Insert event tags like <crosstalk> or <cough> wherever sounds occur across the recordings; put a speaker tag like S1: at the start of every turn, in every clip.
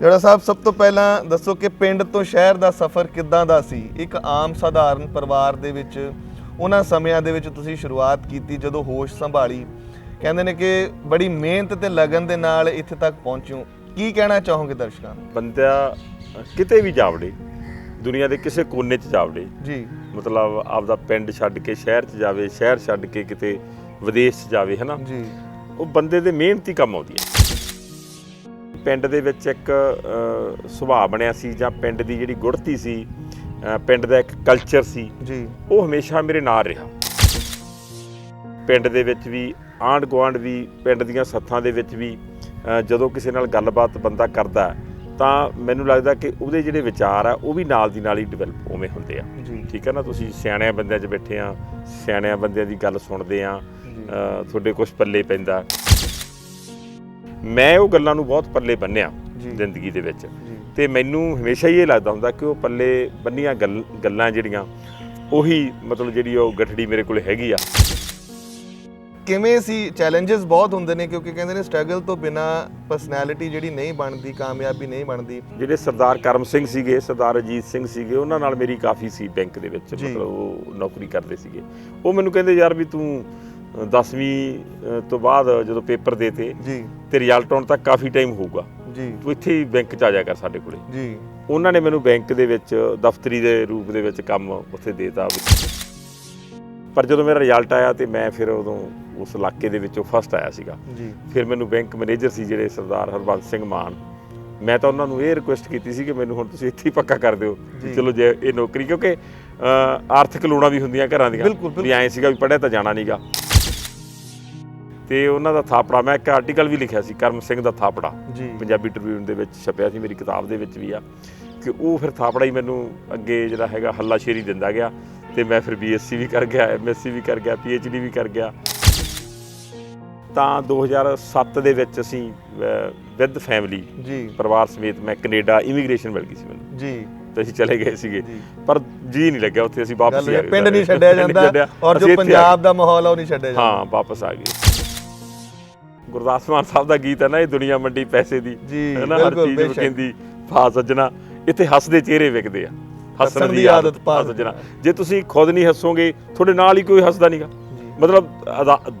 S1: ਜਿਹੜਾ ਸਾਹਿਬ ਸਭ ਤੋਂ ਪਹਿਲਾਂ ਦੱਸੋ ਕਿ ਪਿੰਡ ਤੋਂ ਸ਼ਹਿਰ ਦਾ ਸਫ਼ਰ ਕਿੱਦਾਂ ਦਾ ਸੀ? ਇੱਕ ਆਮ ਸਧਾਰਨ ਪਰਿਵਾਰ ਦੇ ਵਿੱਚ ਉਹਨਾਂ ਸਮਿਆਂ ਦੇ ਵਿੱਚ ਤੁਸੀਂ ਸ਼ੁਰੂਆਤ ਕੀਤੀ ਜਦੋਂ ਹੋਸ਼ ਸੰਭਾਲੀ। ਕਹਿੰਦੇ ਨੇ ਕਿ ਬੜੀ ਮਿਹਨਤ ਤੇ ਲਗਨ ਦੇ ਨਾਲ ਇੱਥੇ ਤੱਕ ਪਹੁੰਚਿਓ। ਕੀ ਕਹਿਣਾ ਚਾਹੋਗੇ ਦਰਸ਼ਕਾਂ ਨੂੰ?
S2: ਬੰਦਾ ਕਿਤੇ ਵੀ ਜਾਵੜੇ ਦੁਨੀਆ ਦੇ ਕਿਸੇ ਕੋਨੇ 'ਚ ਜਾਵੜੇ
S1: ਜੀ।
S2: ਮਤਲਬ ਆਪਦਾ ਪਿੰਡ ਛੱਡ ਕੇ ਸ਼ਹਿਰ 'ਚ ਜਾਵੇ ਸ਼ਹਿਰ ਛੱਡ ਕੇ ਕਿਤੇ ਵਿਦੇਸ਼ 'ਚ ਜਾਵੇ ਹਨਾ?
S1: ਜੀ।
S2: ਉਹ ਬੰਦੇ ਦੇ ਮਿਹਨਤੀ ਕੰਮ ਆਉਂਦੀ ਹੈ। ਪਿੰਡ ਦੇ ਵਿੱਚ ਇੱਕ ਸੁਭਾਅ ਬਣਿਆ ਸੀ ਜਾਂ ਪਿੰਡ ਦੀ ਜਿਹੜੀ ਗੁੜਤੀ ਸੀ ਪਿੰਡ ਦਾ ਇੱਕ ਕਲਚਰ ਸੀ
S1: ਜੀ।
S2: ਉਹ ਹਮੇਸ਼ਾ ਮੇਰੇ ਨਾਲ ਰਿਹਾ। ਪਿੰਡ ਦੇ ਵਿੱਚ ਵੀ ਆਂਢ ਗੁਆਂਢ ਵੀ ਪਿੰਡ ਦੀਆਂ ਸੱਥਾਂ ਦੇ ਵਿੱਚ ਵੀ ਜਦੋਂ ਕਿਸੇ ਨਾਲ ਗੱਲਬਾਤ ਬੰਦਾ ਕਰਦਾ ਤਾਂ ਮੈਨੂੰ ਲੱਗਦਾ ਕਿ ਉਹਦੇ ਜਿਹੜੇ ਵਿਚਾਰ ਆ ਉਹ ਵੀ ਨਾਲ ਦੀ ਨਾਲ ਹੀ ਡਿਵੈਲਪ ਉਵੇਂ ਹੁੰਦੇ ਆ। ਠੀਕ ਹੈ ਨਾ? ਤੁਸੀਂ ਸਿਆਣਿਆਂ ਬੰਦਿਆਂ 'ਚ ਬੈਠੇ ਆ ਸਿਆਣਿਆਂ ਬੰਦਿਆਂ ਦੀ ਗੱਲ ਸੁਣਦੇ ਆ ਤੁਹਾਡੇ ਕੁਝ ਪੱਲੇ ਪੈਂਦਾ। ਮੈਂ ਉਹ ਗੱਲਾਂ ਨੂੰ ਬਹੁਤ ਪੱਲੇ ਬੰਨਿਆ ਜ਼ਿੰਦਗੀ ਦੇ ਵਿੱਚ। ਤੇ ਮੈਨੂੰ ਹਮੇਸ਼ਾ ਹੀ ਇਹ ਲੱਗਦਾ ਹੁੰਦਾ ਕਿ ਉਹ ਪੱਲੇ ਬੰਨੀਆਂ ਗੱਲ- ਜਿਹੜੀਆਂ ਉਹੀ ਮਤਲਬ ਜਿਹੜੀ ਉਹ ਗਠੜੀ ਮੇਰੇ ਕੋਲ ਹੈਗੀ ਆ।
S1: ਕਿਵੇਂ ਸੀ? ਚੈਲੰਜਸ ਬਹੁਤ ਹੁੰਦੇ ਨੇ ਕਿਉਂਕਿ ਕਹਿੰਦੇ ਨੇ ਸਟਰਗਲ ਤੋਂ ਬਿਨਾ ਪਰਸਨੈਲਿਟੀ ਜਿਹੜੀ ਨਹੀਂ ਬਣਦੀ ਕਾਮਯਾਬੀ ਨਹੀਂ ਬਣਦੀ।
S2: ਜਿਹੜੇ ਸਰਦਾਰ ਕਰਮ ਸਿੰਘ ਸੀਗੇ ਸਰਦਾਰ ਅਜੀਤ ਸਿੰਘ ਸੀਗੇ ਉਹਨਾਂ ਨਾਲ ਮੇਰੀ ਕਾਫੀ ਸੀ ਬੈਂਕ ਦੇ ਵਿੱਚ। ਮਤਲਬ ਉਹ ਨੌਕਰੀ ਕਰਦੇ ਸੀਗੇ। ਉਹ ਮੈਨੂੰ ਕਹਿੰਦੇ ਯਾਰ ਵੀ ਤੂੰ 10ਵੀਂ ਤੋਂ ਬਾਅਦ ਜਦੋਂ ਪੇਪਰ ਦੇਤੇ
S1: ਜੀ।
S2: ਤੇ ਰਿਜ਼ਲਟ ਆਉਣ ਤੱਕ ਕਾਫੀ ਟਾਈਮ ਹੋਊਗਾ।
S1: ਜੀ।
S2: ਤੂੰ ਇੱਥੇ ਹੀ ਬੈਂਕ 'ਚ ਆ ਜਾ ਕਰ ਸਾਡੇ ਕੋਲੇ।
S1: ਜੀ।
S2: ਉਹਨਾਂ ਨੇ ਮੈਨੂੰ ਬੈਂਕ ਦੇ ਵਿੱਚ ਦਫ਼ਤਰੀ ਦੇ ਰੂਪ ਦੇ ਵਿੱਚ ਕੰਮ ਉੱਥੇ ਦੇਤਾ। ਪਰ ਜਦੋਂ ਮੇਰਾ ਰਿਜ਼ਲਟ ਆਇਆ ਤੇ ਮੈਂ ਫਿਰ ਉਦੋਂ ਉਸ ਇਲਾਕੇ ਦੇ ਵਿੱਚੋਂ ਫਸਟ ਆਇਆ ਸੀਗਾ।
S1: ਜੀ।
S2: ਫਿਰ ਮੈਨੂੰ ਬੈਂਕ ਮੈਨੇਜਰ ਸੀ ਜਿਹੜੇ ਸਰਦਾਰ ਹਰਬੰਸ ਸਿੰਘ ਮਾਨ। ਮੈਂ ਤਾਂ ਉਹਨਾਂ ਨੂੰ ਇਹ ਰਿਕੁਐਸਟ ਕੀਤੀ ਸੀ ਕਿ ਮੈਨੂੰ ਹੁਣ ਤੁਸੀਂ ਇੱਥੇ ਹੀ ਪੱਕਾ ਕਰ ਦਿਓ। ਚਲੋ ਜੇ ਇਹ ਨੌਕਰੀ ਕਿਉਂਕਿ ਆਰਥਿਕ ਲੋੜਾਂ ਵੀ ਹੁੰਦੀਆਂ ਘਰਾਂ ਦੀਆਂ। ਵੀ। ਐਂ ਸੀਗਾ ਵੀ ਪੜਿਆ ਤਾਂ ਜਾਣਾ ਨਹੀਂਗਾ ਤੇ ਉਹਨਾਂ ਦਾ ਥਾਪੜਾ ਮੈਂ ਇੱਕ ਆਰਟੀਕਲ ਵੀ ਲਿਖਿਆ ਸੀ ਕਰਮ ਸਿੰਘ ਦਾ ਥਾਪੜਾ। ਪੰਜਾਬੀ ਟ੍ਰਿਬਿਊਨ ਦੇ ਵਿੱਚ ਛਪਿਆ ਸੀ ਮੇਰੀ ਕਿਤਾਬ ਦੇ ਵਿੱਚ ਵੀ ਆ ਕਿ ਉਹ ਫਿਰ ਥਾਪੜਾ ਹੀ ਮੈਨੂੰ ਅੱਗੇ ਜਿਹੜਾ ਹੈਗਾ ਹੱਲਾਸ਼ੇਰੀ ਦਿੰਦਾ ਗਿਆ ਤੇ ਮੈਂ ਫਿਰ ਬੀਐਸਸੀ ਵੀ ਕਰ ਗਿਆ ਐਮਐਸਸੀ ਵੀ ਕਰ ਗਿਆ ਪੀਐਚਡੀ ਵੀ ਕਰ ਗਿਆ। ਤਾਂ 2007 ਦੇ ਵਿੱਚ ਅਸੀਂ ਵਿਦ ਫੈਮਿਲੀ
S1: ਜੀ।
S2: ਪਰਿਵਾਰ ਸਮੇਤ ਮੈਂ ਕੈਨੇਡਾ ਇਮੀਗ੍ਰੇਸ਼ਨ ਮਿਲ ਗਈ ਸੀ ਮੈਨੂੰ।
S1: ਜੀ।
S2: ਤੇ ਅਸੀਂ ਚਲੇ ਗਏ ਸੀਗੇ। ਪਰ ਜੀ ਨਹੀਂ ਲੱਗਿਆ ਉੱਥੇ ਅਸੀਂ ਵਾਪਸ ਆ ਗਏ।
S1: ਪਿੰਡ। ਨਹੀਂ ਛੱਡਿਆ ਜਾਂਦਾ। ਔਰ ਜੋ। ਪੰਜਾਬ ਦਾ ਮਾਹੌਲ ਆ ਉਹ ਨਹੀਂ ਛੱਡਿਆ ਜਾਂਦਾ।
S2: ਹਾਂ ਵਾਪਸ ਆ ਗਏ। ਗੁਰਦਾਸ ਮਾਨ ਸਾਹਿਬ ਦਾ ਗੀਤ ਹੈ ਨਾ ਇਹ ਦੁਨੀਆ ਮੰਡੀ ਪੈਸੇ ਦੀ ਹੈ ਨਾ ਹਰ ਚੀਜ਼। ਵਿਕੇਂਦੀ ਫਾ ਸੱਜਣਾ ਇੱਥੇ ਹੱਸਦੇ ਚਿਹਰੇ ਵਿਕਦੇ ਆ
S1: ਹੱਸਣ ਦੀ ਆਦਤ ਪਾ
S2: ਸੱਜਣਾ। ਜੇ ਤੁਸੀਂ ਖੁਦ ਨਹੀਂ ਹੱਸੋਗੇ ਤੁਹਾਡੇ ਨਾਲ ਹੀ ਕੋਈ ਹੱਸਦਾ ਨਹੀਂਗਾ ਮਤਲਬ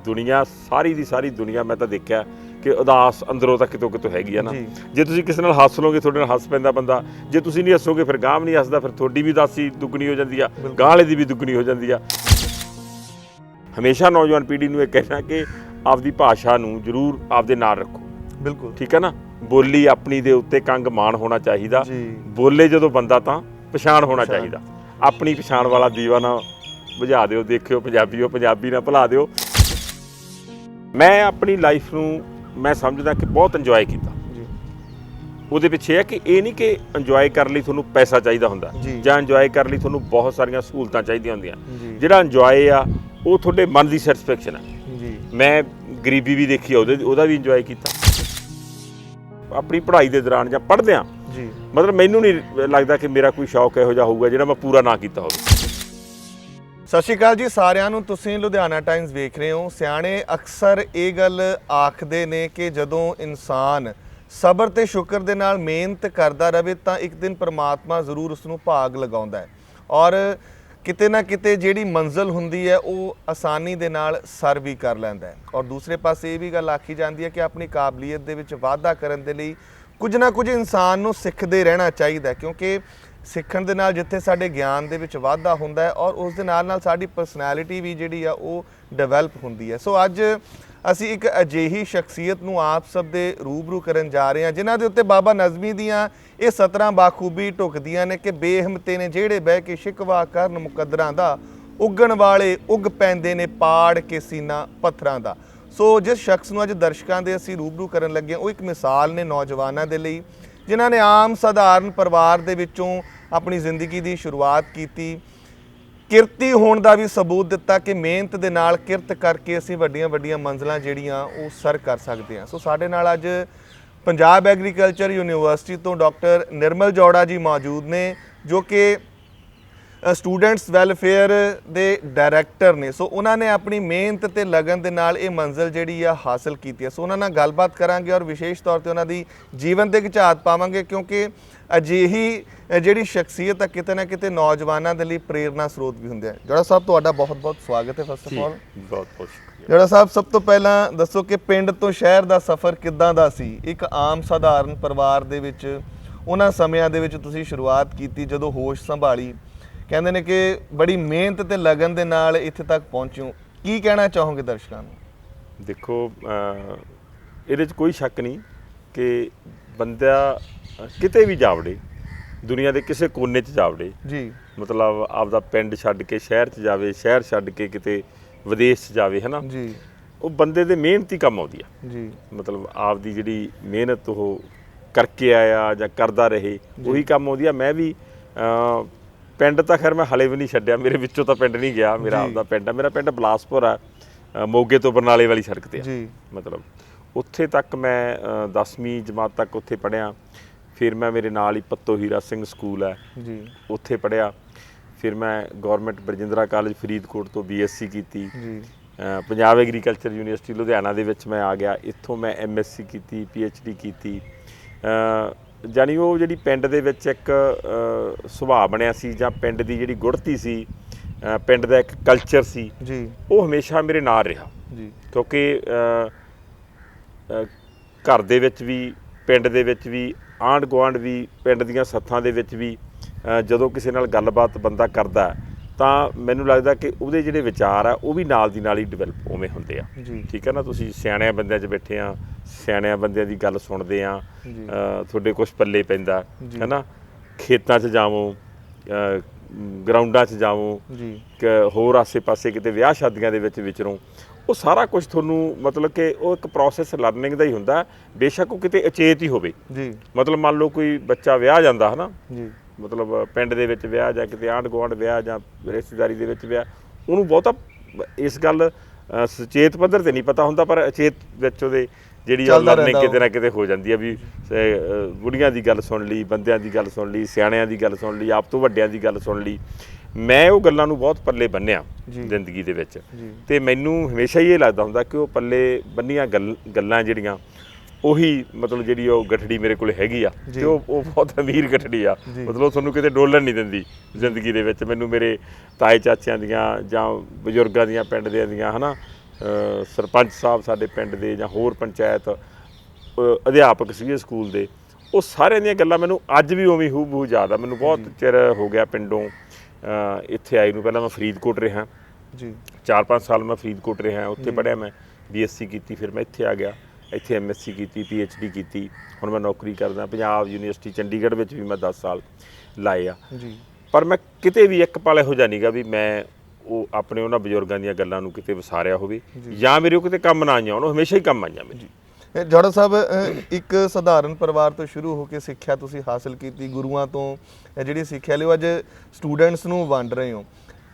S2: ਦੁਨੀਆ ਸਾਰੀ ਦੀ ਸਾਰੀ ਦੁਨੀਆ ਮੈਂ ਤਾਂ ਦੇਖਿਆ ਕਿ ਉਦਾਸ ਅੰਦਰੋਂ ਤਾਂ ਕਿਤੋਂ ਕਿਤੋਂ ਹੈਗੀ ਆ ਨਾ।
S1: ਜੀ।
S2: ਤੁਸੀਂ ਕਿਸੇ ਨਾਲ ਹੱਸ ਲੋਗੇ ਤੁਹਾਡੇ ਨਾਲ ਹੱਸ ਪੈਂਦਾ ਬੰਦਾ। ਜੇ ਤੁਸੀਂ ਨਹੀਂ ਹੱਸੋਗੇ ਫਿਰ ਗਾਂਵ ਨਹੀਂ ਹੱਸਦਾ ਫਿਰ ਤੁਹਾਡੀ ਵੀ ਉਦਾਸੀ ਦੁੱਗਣੀ ਹੋ ਜਾਂਦੀ ਆ
S1: ਬਿਲਕੁਲ।
S2: ਗਾਂ ਵਾਲੇ ਦੀ ਵੀ ਦੁੱਗਣੀ ਹੋ ਜਾਂਦੀ ਆ। ਹਮੇਸ਼ਾ ਨੌਜਵਾਨ ਪੀੜ੍ਹੀ ਨੂੰ ਇਹ ਕਹਿਣਾ ਕਿ ਆਪਦੀ ਭਾਸ਼ਾ ਨੂੰ ਜ਼ਰੂਰ ਆਪਦੇ ਨਾਲ ਰੱਖੋ।
S1: ਬਿਲਕੁਲ।
S2: ਠੀਕ ਹੈ ਨਾ? ਬੋਲੀ ਆਪਣੀ ਦੇ ਉੱਤੇ ਕੰਗ ਮਾਣ ਹੋਣਾ ਚਾਹੀਦਾ।
S1: ਜੀ।
S2: ਬੋਲੇ ਜਦੋਂ ਬੰਦਾ ਤਾਂ ਪਛਾਣ ਹੋਣਾ। ਚਾਹੀਦਾ। ਆਪਣੀ ਪਛਾਣ ਵਾਲਾ ਦੀਵਾ ਨਾ ਬੁਝਾ ਦਿਓ ਦੇਖਿਓ ਪੰਜਾਬੀਓ ਪੰਜਾਬੀ ਨਾ ਭੁਲਾ ਦਿਓ। ਮੈਂ ਆਪਣੀ ਲਾਈਫ ਨੂੰ ਮੈਂ ਸਮਝਦਾ ਕਿ ਬਹੁਤ ਇੰਜੋਏ ਕੀਤਾ।
S1: ਜੀ।
S2: ਉਹਦੇ ਪਿੱਛੇ ਹੈ ਕਿ ਇਹ ਨਹੀਂ ਕਿ ਇੰਜੋਏ ਕਰਨ ਲਈ ਤੁਹਾਨੂੰ ਪੈਸਾ ਚਾਹੀਦਾ ਹੁੰਦਾ।
S1: ਜੀ।
S2: ਇੰਜੋਏ ਕਰਨ ਲਈ ਤੁਹਾਨੂੰ ਬਹੁਤ ਸਾਰੀਆਂ ਸਹੂਲਤਾਂ ਚਾਹੀਦੀਆਂ ਹੁੰਦੀਆਂ। ਜਿਹੜਾ ਇੰਜੋਏ ਆ ਉਹ ਤੁਹਾਡੇ ਮਨ ਦੀ ਸੈਟੀਸਫੈਕਸ਼ਨ ਹੈ ਮੈਂ ਗਰੀਬੀ ਵੀ ਦੇਖੀ ਆ ਉਹਦੇ ਉਹਦਾ ਵੀ ਇੰਜੋਏ ਕੀਤਾ। ਆਪਣੀ ਪੜ੍ਹਾਈ ਦੇ ਦੌਰਾਨ ਜਾਂ ਪੜ੍ਹਦਿਆਂ
S1: ਜੀ।
S2: ਮਤਲਬ ਮੈਨੂੰ ਨਹੀਂ ਲੱਗਦਾ ਕਿ ਮੇਰਾ ਕੋਈ ਸ਼ੌਕ ਇਹੋ ਜਿਹਾ ਹੋਊਗਾ ਜਿਹੜਾ ਮੈਂ ਪੂਰਾ ਨਾ ਕੀਤਾ ਹੋਵੇ।
S1: ਸਤਿ ਸ਼੍ਰੀ ਅਕਾਲ ਜੀ ਸਾਰਿਆਂ ਨੂੰ। ਤੁਸੀਂ ਲੁਧਿਆਣਾ ਟਾਈਮਜ਼ ਵੇਖ ਰਹੇ ਹੋ। ਸਿਆਣੇ ਅਕਸਰ ਇਹ ਗੱਲ ਆਖਦੇ ਨੇ ਕਿ ਜਦੋਂ ਇਨਸਾਨ ਸਬਰ ਤੇ ਸ਼ੁਕਰ ਦੇ ਨਾਲ ਮਿਹਨਤ ਕਰਦਾ ਰਵੇ ਤਾਂ ਇੱਕ ਦਿਨ ਪ੍ਰਮਾਤਮਾ ਜ਼ਰੂਰ ਉਸ ਨੂੰ ਭਾਗ ਲਗਾਉਂਦਾ ਹੈ। ਔਰ ਕਿਤੇ ਨਾ ਕਿਤੇ ਜਿਹੜੀ ਮੰਜ਼ਲ ਹੁੰਦੀ ਹੈ, ਉਹ ਆਸਾਨੀ ਦੇ ਨਾਲ ਸਰ ਵੀ ਕਰ ਲੈਂਦਾ ਹੈ। ਔਰ ਦੂਸਰੇ ਪਾਸੇ ਇਹ ਵੀ ਗੱਲ ਆਖੀ ਜਾਂਦੀ ਹੈ ਕਿ ਆਪਣੀ ਕਾਬਲੀਅਤ ਦੇ ਵਿੱਚ ਵਾਧਾ ਕਰਨ ਦੇ ਲਈ ਕੁਝ ਨਾ ਕੁਝ ਇਨਸਾਨ ਨੂੰ ਸਿੱਖਦੇ ਰਹਿਣਾ ਚਾਹੀਦਾ ਕਿਉਂਕਿ ਸਿੱਖਣ ਦੇ ਨਾਲ ਜਿੱਥੇ ਸਾਡੇ ਗਿਆਨ ਦੇ ਵਿੱਚ ਵਾਧਾ ਹੁੰਦਾ ਹੈ ਔਰ ਉਸ ਦੇ ਨਾਲ ਨਾਲ ਸਾਡੀ ਪਰਸਨੈਲਿਟੀ ਵੀ ਜਿਹੜੀ ਆ, ਉਹ ਡਿਵੈਲਪ ਹੁੰਦੀ ਹੈ। ਸੋ ਅੱਜ ਅਸੀਂ ਇੱਕ ਅਜਿਹੀ ਸ਼ਖਸੀਅਤ ਨੂੰ ਆਪ ਸਭ ਦੇ ਰੂਬਰੂ ਕਰਨ ਜਾ ਰਹੇ ਹਾਂ, ਜਿਨ੍ਹਾਂ ਦੇ ਉੱਤੇ ਬਾਬਾ ਨਜ਼ਮੀ ਦੀਆਂ ਇਹ 17 ਬਾਖੂਬੀ ਢੁਕਦੀਆਂ ਨੇ ਕਿ ਬੇਹਮਤੇ ਨੇ ਜਿਹੜੇ ਬਹਿ ਕੇ ਸ਼ਿਕਵਾ ਕਰਨ ਮੁਕੱਦਰਾਂ ਦਾ ਉੱਗਣ ਵਾਲੇ ਉੱਗ ਪੈਂਦੇ ਨੇ ਪਾੜ ਕੇ ਸੀਨਾ ਪੱਥਰਾਂ ਦਾ। ਸੋ ਜਿਸ ਸ਼ਖਸ ਨੂੰ ਅੱਜ ਦਰਸ਼ਕਾਂ ਦੇ ਅਸੀਂ ਰੂਬਰੂ ਕਰਨ ਲੱਗੇ ਉਹ ਇੱਕ ਮਿਸਾਲ ਨੇ ਨੌਜਵਾਨਾਂ ਦੇ ਲਈ, ਜਿਨ੍ਹਾਂ ਨੇ ਆਮ ਸਧਾਰਨ ਪਰਿਵਾਰ ਦੇ ਵਿੱਚੋਂ ਆਪਣੀ ਜ਼ਿੰਦਗੀ ਦੀ ਸ਼ੁਰੂਆਤ ਕੀਤੀ। ਕਿਰਤੀ ਹੋਣ ਦਾ ਵੀ ਸਬੂਤ ਦਿੱਤਾ ਕਿ ਮਿਹਨਤ ਦੇ ਨਾਲ ਕਿਰਤ ਕਰਕੇ ਅਸੀਂ ਵੱਡੀਆਂ ਵੱਡੀਆਂ ਮੰਜ਼ਲਾਂ ਜਿਹੜੀਆਂ ਉਹ ਸਰ ਕਰ ਸਕਦੇ ਹਾਂ। ਸੋ ਸਾਡੇ ਨਾਲ ਅੱਜ ਪੰਜਾਬ ਐਗਰੀਕਲਚਰ ਯੂਨੀਵਰਸਿਟੀ ਤੋਂ ਡਾਕਟਰ ਨਿਰਮਲ ਜੋੜਾ ਜੀ ਮੌਜੂਦ ਨੇ, ਜੋ ਕਿ ਸਟੂਡੈਂਟਸ ਵੈਲਫੇਅਰ ਦੇ ਡਾਇਰੈਕਟਰ ਨੇ। ਸੋ ਉਹਨਾਂ ਨੇ ਆਪਣੀ ਮਿਹਨਤ ਤੇ ਲਗਨ ਦੇ ਨਾਲ ਇਹ ਮੰਜ਼ਿਲ ਜਿਹੜੀ ਆ ਹਾਸਲ ਕੀਤੀ ਹੈ। ਸੋ ਉਹਨਾਂ ਨਾਲ ਗੱਲਬਾਤ ਕਰਾਂਗੇ ਔਰ ਵਿਸ਼ੇਸ਼ ਤੌਰ ਤੇ ਉਹਨਾਂ ਦੀ ਜੀਵਨ ਤੇ ਝਾਤ ਪਾਵਾਂਗੇ ਕਿਉਂਕਿ ਅਜਿਹੀ ਜਿਹੜੀ ਸ਼ਖਸੀਅਤ ਆ ਕਿਤੇ ਨਾ ਕਿਤੇ ਨੌਜਵਾਨਾਂ ਦੇ ਲਈ ਪ੍ਰੇਰਨਾ ਸਰੋਤ ਵੀ ਹੁੰਦੇ ਆ। ਜੋੜਾ ਸਾਹਿਬ ਤੁਹਾਡਾ ਬਹੁਤ-ਬਹੁਤ ਸਵਾਗਤ ਹੈ ਫਸਟ ਆਫ ਆਲ
S2: ਬਹੁਤ ਬਹੁਤ ਸ਼ੁਕਰੀਆ।
S1: ਜਿਹੜਾ ਸਾਹਿਬ ਸਭ ਤੋਂ ਪਹਿਲਾਂ ਦੱਸੋ ਕਿ ਪਿੰਡ ਤੋਂ ਸ਼ਹਿਰ ਦਾ ਸਫ਼ਰ ਕਿੱਦਾਂ ਦਾ ਸੀ? ਇੱਕ ਆਮ ਸਧਾਰਨ ਪਰਿਵਾਰ ਦੇ ਵਿੱਚ ਉਹਨਾਂ ਸਮਿਆਂ ਦੇ ਵਿੱਚ ਤੁਸੀਂ ਸ਼ੁਰੂਆਤ ਕੀਤੀ ਜਦੋਂ ਹੋਸ਼ ਸੰਭਾਲੀ। ਕਹਿੰਦੇ ਨੇ ਕਿ ਬੜੀ ਮਿਹਨਤ ਤੇ ਲਗਨ ਦੇ ਨਾਲ ਇੱਥੇ ਤੱਕ ਪਹੁੰਚਿਓ ਕੀ ਕਹਿਣਾ ਚਾਹੋਗੇ ਦਰਸ਼ਕਾਂ ਨੂੰ?
S2: ਦੇਖੋ ਇਹਦੇ 'ਚ ਕੋਈ ਸ਼ੱਕ ਨਹੀਂ ਕਿ ਬੰਦਾ ਕਿਤੇ ਵੀ ਜਾਵੜੇ ਦੁਨੀਆ ਦੇ ਕਿਸੇ ਕੋਨੇ 'ਚ ਜਾਵੜੇ
S1: ਜੀ।
S2: ਮਤਲਬ ਆਪਦਾ ਪਿੰਡ ਛੱਡ ਕੇ ਸ਼ਹਿਰ 'ਚ ਜਾਵੇ ਸ਼ਹਿਰ ਛੱਡ ਕੇ ਕਿਤੇ ਵਿਦੇਸ਼ 'ਚ ਜਾਵੇ ਹਨਾ?
S1: ਜੀ।
S2: ਉਹ ਬੰਦੇ ਦੇ ਮਿਹਨਤੀ ਕੰਮ ਆਉਂਦੀ ਆ।
S1: ਜੀ।
S2: ਮਤਲਬ ਆਪਦੀ ਜਿਹੜੀ ਮਿਹਨਤ ਉਹ ਕਰਕੇ ਆਇਆ ਜਾਂ ਕਰਦਾ ਰਹੇ ਉਹੀ ਕੰਮ ਆਉਂਦੀ ਆ। ਮੈਂ ਵੀ ਪਿੰਡ ਤਾਂ ਖੈਰ ਮੈਂ ਹਲੇ ਵੀ ਨਹੀਂ ਛੱਡਿਆ। ਮੇਰੇ ਵਿੱਚੋਂ ਤਾਂ ਪਿੰਡ ਨਹੀਂ ਗਿਆ। ਮੇਰਾ। ਆਪਦਾ ਪਿੰਡ ਆ। ਮੇਰਾ ਪਿੰਡ ਬਲਾਸਪੁਰ ਆ। ਮੋਗੇ ਤੋਂ ਬਰਨਾਲੇ ਵਾਲੀ ਸੜਕ ਤੇ ਆ।
S1: ਜੀ।
S2: ਮਤਲਬ ਉੱਥੇ ਤੱਕ ਮੈਂ 10ਵੀਂ ਜਮਾਤ ਤੱਕ ਉੱਥੇ ਪੜਿਆ ਫਿਰ ਮੈਂ ਮੇਰੇ ਨਾਲ ਹੀ ਪੱਤੋ ਹੀਰਾ ਸਿੰਘ ਸਕੂਲ ਹੈ।
S1: ਜੀ।
S2: ਉੱਥੇ ਪੜਿਆ ਫਿਰ ਮੈਂ ਗਵਰਨਮੈਂਟ ਬਰਜਿੰਦਰਾ ਕਾਲਜ ਫਰੀਦਕੋਟ ਤੋਂ ਬੀਐਸਸੀ ਕੀਤੀ।
S1: ਜੀ।
S2: ਪੰਜਾਬ ਐਗਰੀਕਲਚਰ ਯੂਨੀਵਰਸਿਟੀ ਲੁਧਿਆਣਾ ਦੇ ਵਿੱਚ ਮੈਂ ਆ ਗਿਆ। ਇੱਥੋਂ ਮੈਂ ਐਮਐਸਸੀ ਕੀਤੀ ਪੀਐਚਡੀ ਕੀਤੀ। ਜਾਣੀ ਉਹ ਜਿਹੜੀ ਪਿੰਡ ਦੇ ਵਿੱਚ ਇੱਕ ਸੁਭਾਅ ਬਣਿਆ ਸੀ ਜਾਂ ਪਿੰਡ ਦੀ ਜਿਹੜੀ ਗੁੜਤੀ ਸੀ ਪਿੰਡ ਦਾ ਇੱਕ ਕਲਚਰ ਸੀ
S1: ਜੀ।
S2: ਉਹ ਹਮੇਸ਼ਾ ਮੇਰੇ ਨਾਲ ਰਿਹਾ।
S1: ਜੀ।
S2: ਕਿਉਂਕਿ ਘਰ ਦੇ ਵਿੱਚ ਵੀ ਪਿੰਡ ਦੇ ਵਿੱਚ ਵੀ ਆਂਢ ਗੁਆਂਢ ਵੀ ਪਿੰਡ ਦੀਆਂ ਸੱਥਾਂ ਦੇ ਵਿੱਚ ਵੀ ਜਦੋਂ ਕਿਸੇ ਨਾਲ ਗੱਲਬਾਤ ਬੰਦਾ ਕਰਦਾ ਤਾਂ ਮੈਨੂੰ ਲੱਗਦਾ ਕਿ ਉਹਦੇ ਜਿਹੜੇ ਵਿਚਾਰ ਆ ਉਹ ਵੀ ਨਾਲ ਦੀ ਨਾਲ ਹੀ ਡਿਵੈਲਪ ਉਵੇਂ ਹੁੰਦੇ ਆ। ਠੀਕ ਹੈ ਨਾ? ਤੁਸੀਂ ਸਿਆਣਿਆਂ ਬੰਦਿਆਂ 'ਚ ਬੈਠੇ ਆ ਸਿਆਣਿਆਂ ਬੰਦਿਆਂ ਦੀ ਗੱਲ ਸੁਣਦੇ ਆ ਤੁਹਾਡੇ ਕੁਝ ਪੱਲੇ ਪੈਂਦਾ। ਹੈ ਨਾ ਖੇਤਾਂ 'ਚ ਜਾਵੋ ਗਰਾਊਂਡਾਂ 'ਚ ਜਾਵੋ
S1: ਜੀ।
S2: ਹੋਰ ਆਸੇ-ਪਾਸੇ ਕਿਤੇ ਵਿਆਹ ਸ਼ਾਦੀਆਂ ਦੇ ਵਿੱਚ ਵਿਚਰੋ ਉਹ ਸਾਰਾ ਕੁਝ ਤੁਹਾਨੂੰ ਮਤਲਬ ਕਿ ਉਹ ਇੱਕ ਪ੍ਰੋਸੈਸ ਲਰਨਿੰਗ ਦਾ ਹੀ ਹੁੰਦਾ। ਬੇਸ਼ੱਕ ਉਹ ਕਿਤੇ ਅਚੇਤ ਹੀ ਹੋਵੇ।
S1: ਜੀ।
S2: ਮਤਲਬ ਮੰਨ ਲਓ ਕੋਈ ਬੱਚਾ ਵਿਆਹ ਜਾਂਦਾ ਹਨਾ?
S1: ਜੀ।
S2: ਮਤਲਬ ਪਿੰਡ ਦੇ ਵਿੱਚ ਵਿਆਹ ਜਾਂ ਕਿਤੇ ਆਂਢ ਗੁਆਂਢ ਵਿਆਹ ਜਾਂ ਰਿਸ਼ਤੇਦਾਰੀ ਦੇ ਵਿੱਚ ਵਿਆਹ ਉਹਨੂੰ ਬਹੁਤਾ ਇਸ ਗੱਲ ਸੁਚੇਤ ਪੱਧਰ ਤੇ ਨਹੀਂ ਪਤਾ ਹੁੰਦਾ ਪਰ ਅਚੇਤ ਵਿੱਚ ਉਹਦੇ ਜਿਹੜੀ
S1: ਚੱਲਦਾ
S2: ਲਰਨਿੰਗ ਕਿਤੇ ਨਾ ਕਿਤੇ ਹੋ ਜਾਂਦੀ ਆ ਵੀ ਬੁੜੀਆਂ ਦੀ ਗੱਲ ਸੁਣ ਲਈ ਬੰਦਿਆਂ ਦੀ ਗੱਲ ਸੁਣ ਲਈ ਸਿਆਣਿਆਂ ਦੀ ਗੱਲ ਸੁਣ ਲਈ ਆਪ ਤੋਂ ਵੱਡਿਆਂ ਦੀ ਗੱਲ ਸੁਣ ਲਈ। ਮੈਂ ਉਹ ਗੱਲਾਂ ਨੂੰ ਬਹੁਤ ਪੱਲੇ ਬੰਨਿਆ। ਜ਼ਿੰਦਗੀ ਦੇ ਵਿੱਚ ਤੇ ਮੈਨੂੰ ਹਮੇਸ਼ਾ ਹੀ ਇਹ ਲੱਗਦਾ ਹੁੰਦਾ ਕਿ ਉਹ ਪੱਲੇ ਬੰਨੀਆਂ ਗੱਲ- ਜਿਹੜੀਆਂ ਉਹੀ ਮਤਲਬ ਜਿਹੜੀ ਉਹ ਗਠੜੀ ਮੇਰੇ ਕੋਲ ਹੈਗੀ ਆ। ਤੇ ਉਹ ਉਹ ਬਹੁਤ ਅਮੀਰ ਗਠੜੀ ਆ। ਮਤਲਬ ਤੁਹਾਨੂੰ ਕਿਤੇ ਡੋਲਣ ਨਹੀਂ ਦਿੰਦੀ ਜ਼ਿੰਦਗੀ ਦੇ ਵਿੱਚ ਮੈਨੂੰ ਮੇਰੇ ਤਾਏ ਚਾਚਿਆਂ ਦੀਆਂ ਜਾਂ ਬਜ਼ੁਰਗਾਂ ਦੀਆਂ ਪਿੰਡ ਦੇ ਦੀਆਂ ਹਨਾ ਸਰਪੰਚ ਸਾਹਿਬ ਸਾਡੇ ਪਿੰਡ ਦੇ ਜਾਂ ਹੋਰ ਪੰਚਾਇਤ ਅਧਿਆਪਕ ਸੀਗੇ ਸਕੂਲ ਦੇ ਉਹ ਸਾਰਿਆਂ ਦੀਆਂ ਗੱਲਾਂ ਮੈਨੂੰ ਅੱਜ ਵੀ ਉਵੇਂ ਹੂ ਬਹੂ ਯਾਦ ਆ ਮੈਨੂੰ ਬਹੁਤ ਚਿਰ ਹੋ ਗਿਆ ਪਿੰਡੋਂ ਇੱਥੇ ਆਈ ਨੂੰ ਪਹਿਲਾਂ ਮੈਂ ਫਰੀਦਕੋਟ ਰਿਹਾ।
S1: ਜੀ।
S2: 4-5 ਸਾਲ ਮੈਂ ਫਰੀਦਕੋਟ ਰਿਹਾ। ਉੱਥੇ ਪੜ੍ਹਿਆ ਮੈਂ ਬੀਐਸਸੀ ਕੀਤੀ ਫਿਰ ਮੈਂ ਇੱਥੇ ਆ ਗਿਆ। ਇੱਥੇ ਐਮਐਸਸੀ ਕੀਤੀ ਪੀਐਚਡੀ ਕੀਤੀ। ਹੁਣ ਮੈਂ ਨੌਕਰੀ ਕਰਦਾ। ਪੰਜਾਬ ਯੂਨੀਵਰਸਿਟੀ ਚੰਡੀਗੜ੍ਹ ਵਿੱਚ ਵੀ ਮੈਂ 10 ਸਾਲ ਲਾਏ ਆ।
S1: ਜੀ।
S2: ਪਰ ਮੈਂ ਕਿਤੇ ਵੀ ਇੱਕ ਪਲ ਇਹੋ ਜਿਹਾ ਨਹੀਂਗਾ ਵੀ ਮੈਂ ਉਹ ਆਪਣੇ ਉਹਨਾਂ ਬਜ਼ੁਰਗਾਂ ਦੀਆਂ ਗੱਲਾਂ ਨੂੰ ਕਿਤੇ ਵਿਸਾਰਿਆ ਹੋਵੇ ਜਾਂ। ਮੇਰੇ ਉਹ ਕਿਤੇ ਕੰਮ ਨਾ ਆਈਆਂ ਉਹ ਹਮੇਸ਼ਾ ਹੀ ਕੰਮ ਆਈਆਂ ਮੇਰੇ।
S1: ਜੋੜਾ ਸਾਹਿਬ ਇੱਕ ਸਧਾਰਨ ਪਰਿਵਾਰ ਤੋਂ ਸ਼ੁਰੂ ਹੋ ਕੇ ਸਿੱਖਿਆ ਤੁਸੀਂ ਹਾਸਲ ਕੀਤੀ ਗੁਰੂਆਂ ਤੋਂ ਜਿਹੜੀ ਸਿੱਖਿਆ ਲਈ ਅੱਜ ਸਟੂਡੈਂਟਸ ਨੂੰ ਵੰਡ ਰਹੇ ਹੋ।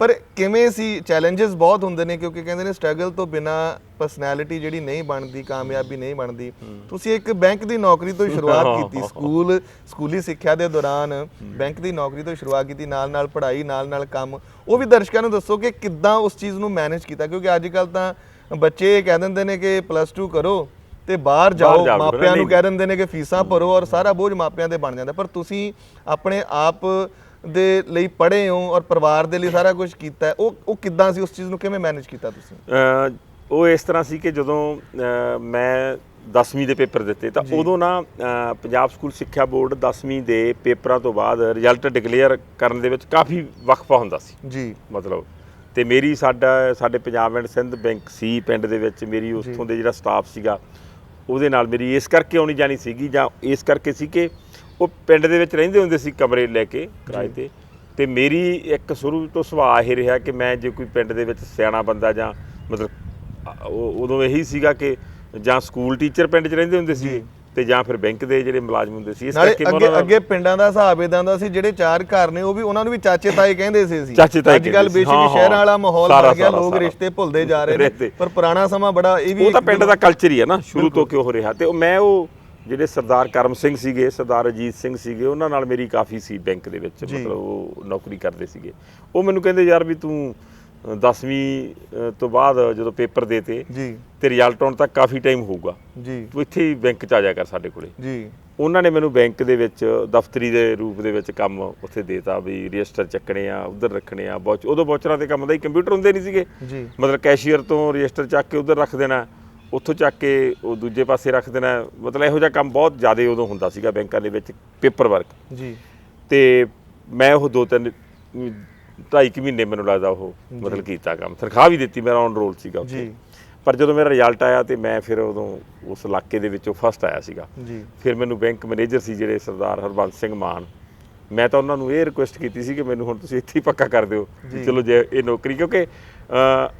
S1: ਪਰ ਕਿਵੇਂ ਸੀ? ਚੈਲੰਜਸ ਬਹੁਤ ਹੁੰਦੇ ਨੇ ਕਿਉਂਕਿ ਕਹਿੰਦੇ ਨੇ ਸਟਰਗਲ ਤੋਂ ਬਿਨਾ ਪਰਸਨੈਲਿਟੀ ਜਿਹੜੀ ਨਹੀਂ ਬਣਦੀ ਕਾਮਯਾਬੀ ਨਹੀਂ ਬਣਦੀ। ਤੁਸੀਂ ਇੱਕ ਬੈਂਕ ਦੀ ਨੌਕਰੀ ਤੋਂ ਸ਼ੁਰੂਆਤ ਕੀਤੀ ਸਕੂਲ ਸਕੂਲੀ ਸਿੱਖਿਆ ਦੇ ਦੌਰਾਨ ਬੈਂਕ ਦੀ ਨੌਕਰੀ ਤੋਂ ਸ਼ੁਰੂਆਤ ਕੀਤੀ ਨਾਲ ਨਾਲ ਪੜ੍ਹਾਈ ਨਾਲ ਨਾਲ ਕੰਮ। ਉਹ ਵੀ ਦਰਸ਼ਕਾਂ ਨੂੰ ਦੱਸੋ ਕਿ ਕਿੱਦਾਂ ਉਸ ਚੀਜ਼ ਨੂੰ ਮੈਨੇਜ ਕੀਤਾ? ਕਿਉਂਕਿ ਅੱਜ ਕੱਲ ਤਾਂ ਬੱਚੇ ਕਹਿ ਦਿੰਦੇ ਨੇ ਕਿ ਪਲੱਸ 2 ਕਰੋ। ਤੇ ਬਾਹਰ ਜਾਓ
S2: ਜਾਓ,
S1: ਮਾਪਿਆਂ ਨੂੰ
S2: ਨਹੀਂ।
S1: ਕਹਿ ਦਿੰਦੇ ਨੇ ਕਿ ਫੀਸਾਂ ਭਰੋ ਔਰ ਸਾਰਾ ਬੋਝ ਮਾਪਿਆਂ ਤੇ ਬਣ ਜਾਂਦਾ। ਪਰ ਤੁਸੀਂ ਆਪਣੇ ਆਪ ਦੇ ਲਈ ਪੜ੍ਹੇ ਹੋ ਔਰ ਪਰਿਵਾਰ ਦੇ ਲਈ ਸਾਰਾ ਕੁਝ ਕੀਤਾ ਹੈ ਉਹ ਉਹ ਕਿੱਦਾਂ ਸੀ ਉਸ ਚੀਜ਼ ਨੂੰ ਕਿਵੇਂ ਮੈਨੇਜ ਕੀਤਾ ਤੁਸੀਂ?
S2: ਉਹ ਇਸ ਤਰ੍ਹਾਂ ਸੀ ਕਿ ਜਦੋਂ ਮੈਂ 10ਵੀਂ ਦੇ ਪੇਪਰ ਦਿੱਤੇ ਤਾਂ ਉਦੋਂ ਨਾ ਪੰਜਾਬ ਸਕੂਲ ਸਿੱਖਿਆ ਬੋਰਡ 10ਵੀਂ ਦੇ ਪੇਪਰਾਂ ਤੋਂ ਬਾਅਦ ਰਿਜ਼ਲਟ ਡਿਕਲੇਅਰ ਕਰਨ ਦੇ ਵਿੱਚ ਕਾਫੀ ਵਕਫਾ ਹੁੰਦਾ ਸੀ।
S1: ਜੀ।
S2: ਮਤਲਬ ਤੇ ਮੇਰੀ ਸਾਡਾ ਸਾਡੇ ਪੰਜਾਬ ਐਂਡ ਸਿੰਧ ਬੈਂਕ ਸੀ ਪਿੰਡ ਦੇ ਵਿੱਚ ਮੇਰੀ ਉੱਥੋਂ ਦੇ ਜਿਹੜਾ ਸਟਾਫ ਸੀਗਾ ਉਹਦੇ ਨਾਲ ਮੇਰੀ ਇਸ ਕਰਕੇ ਆਉਣੀ ਜਾਣੀ ਸੀਗੀ ਜਾਂ ਇਸ ਕਰਕੇ ਸੀ ਕਿ ਉਹ ਪਿੰਡ ਦੇ ਵਿੱਚ ਰਹਿੰਦੇ ਹੁੰਦੇ ਸੀ ਕਮਰੇ ਲੈ ਕੇ ਕਿਰਾਏ ਤੇ। ਤੇ ਮੇਰੀ ਇੱਕ ਸ਼ੁਰੂ ਤੋਂ ਸੁਭਾਅ ਇਹ ਰਿਹਾ ਕਿ ਮੈਂ ਜੇ ਕੋਈ ਪਿੰਡ ਦੇ ਵਿੱਚ ਸਿਆਣਾ ਬੰਦਾ ਜਾਂ ਮਤਲਬ ਉਹ- ਉਦੋਂ ਇਹੀ ਸੀਗਾ ਕਿ ਜਾਂ ਸਕੂਲ ਟੀਚਰ ਪਿੰਡ 'ਚ ਰਹਿੰਦੇ ਹੁੰਦੇ ਸੀ ਤੇ ਜਾਂ ਫਿਰ ਬੈਂਕ ਦੇ ਜਿਹੜੇ ਮੁਲਾਜ਼ਮ ਹੁੰਦੇ ਸੀ ਇਸ
S1: ਨਾਲੇ
S2: ਕਰਕੇ ਮੈਂ
S1: ਅੱਗੇ ਅੱਗੇ ਪਿੰਡਾਂ ਦਾ ਹਿਸਾਬ ਇਦਾਂ ਦਾ ਸੀ ਜਿਹੜੇ ਚਾਰ ਘਰ ਨੇ ਉਹ ਵੀ ਉਹਨਾਂ ਨੂੰ ਵੀ ਚਾਚੇ ਤਾਏ ਕਹਿੰਦੇ ਸੀ ਸੀ ਅੱਜ ਕੱਲ ਬੇਸ਼ੱਕ ਸ਼ਹਿਰਾਂ ਵਾਲਾ ਮਾਹੌਲ ਬਣ ਗਿਆ ਲੋਕ। ਰਿਸ਼ਤੇ ਭੁੱਲਦੇ ਜਾ ਰਹੇ ਨੇ। ਪਰ ਪੁਰਾਣਾ ਸਮਾਂ ਬੜਾ ਇਹ ਵੀ
S2: ਉਹ ਤਾਂ ਪਿੰਡ ਦਾ ਕਲਚਰ ਹੀ ਹੈ ਨਾ ਸ਼ੁਰੂ ਤੋਂ ਕਿਉਂ ਹੋ ਰਿਹਾ ਤੇ ਮੈਂ ਉਹ ਜਿਹੜੇ ਸਰਦਾਰ ਕਰਮ ਸਿੰਘ ਸੀਗੇ ਸਰਦਾਰ ਅਜੀਤ ਸਿੰਘ ਸੀਗੇ ਉਹਨਾਂ ਨਾਲ ਮੇਰੀ ਕਾਫੀ ਸੀ ਬੈਂਕ ਦੇ ਵਿੱਚ। ਮਤਲਬ ਉਹ ਨੌਕਰੀ ਕਰਦੇ ਸੀਗੇ ਉਹ ਮੈਨੂੰ ਕਹਿੰਦੇ ਯਾਰ ਵੀ ਤੂੰ 10ਵੀਂ ਤੋਂ ਬਾਅਦ ਜਦੋਂ ਪੇਪਰ ਦੇਤੇ
S1: ਜੀ।
S2: ਤੇ ਰਿਜ਼ਲਟ ਆਉਣ ਤੱਕ ਕਾਫੀ ਟਾਈਮ ਹੋਊਗਾ।
S1: ਜੀ।
S2: ਤੂੰ ਇੱਥੇ ਹੀ ਬੈਂਕ 'ਚ ਆ ਜਾ ਕਰ ਸਾਡੇ ਕੋਲੇ।
S1: ਜੀ।
S2: ਉਹਨਾਂ ਨੇ ਮੈਨੂੰ ਬੈਂਕ ਦੇ ਵਿੱਚ ਦਫ਼ਤਰੀ ਦੇ ਰੂਪ ਦੇ ਵਿੱਚ ਕੰਮ ਉੱਥੇ ਦੇਤਾ ਵੀ ਰਜਿਸਟਰ ਚੱਕਣੇ ਆ ਉਧਰ ਰੱਖਣੇ ਆ ਬੌਚ ਉਦੋਂ ਬੌਚਰਾਂ ਤੇ ਕੰਮ ਦਾ ਹੀ ਕੰਪਿਊਟਰ ਹੁੰਦੇ ਨਹੀਂ ਸੀਗੇ।
S1: ਜੀ।
S2: ਮਤਲਬ ਕੈਸ਼ੀਅਰ ਤੋਂ ਰਜਿਸਟਰ ਚੱਕ ਕੇ ਉਧਰ ਰੱਖ ਦੇਣਾ ਉੱਥੋਂ ਚੱਕ ਕੇ ਉਹ ਦੂਜੇ ਪਾਸੇ ਰੱਖ ਦੇਣਾ ਮਤਲਬ ਇਹੋ ਜਿਹਾ ਕੰਮ ਬਹੁਤ ਜ਼ਿਆਦਾ ਉਦੋਂ ਹੁੰਦਾ ਸੀਗਾ ਬੈਂਕਾਂ ਦੇ ਵਿੱਚ ਪੇਪਰ ਵਰਕ
S1: ਜੀ।
S2: ਤੇ ਮੈਂ ਉਹ ਦੋ ਤਿੰਨ ਢਾਈ ਕੁ ਮਹੀਨੇ ਮੈਨੂੰ ਲੱਗਦਾ ਉਹ ਮਤਲਬ ਕੀਤਾ ਕੰਮ। ਤਨਖਾਹ ਵੀ ਦਿੱਤੀ ਮੇਰਾ ਔਨ ਰੋਲ ਸੀਗਾ ਉੱਥੇ।
S1: ਜੀ।
S2: ਪਰ ਜਦੋਂ ਮੇਰਾ ਰਿਜ਼ਲਟ ਆਇਆ ਤੇ ਮੈਂ ਫਿਰ ਉਦੋਂ ਉਸ ਇਲਾਕੇ ਦੇ ਵਿੱਚੋਂ ਫਸਟ ਆਇਆ ਸੀਗਾ।
S1: ਜੀ।
S2: ਫਿਰ ਮੈਨੂੰ ਬੈਂਕ ਮੈਨੇਜਰ ਸੀ ਜਿਹੜੇ ਸਰਦਾਰ ਹਰਬੰਸ ਸਿੰਘ ਮਾਨ। ਮੈਂ ਤਾਂ ਉਹਨਾਂ ਨੂੰ ਇਹ ਰਿਕੁਐਸਟ ਕੀਤੀ ਸੀ ਕਿ ਮੈਨੂੰ ਹੁਣ ਤੁਸੀਂ ਇੱਥੇ ਹੀ ਪੱਕਾ ਕਰ ਦਿਓ। ਚਲੋ ਜੇ ਇਹ ਨੌਕਰੀ ਕਿਉਂਕਿ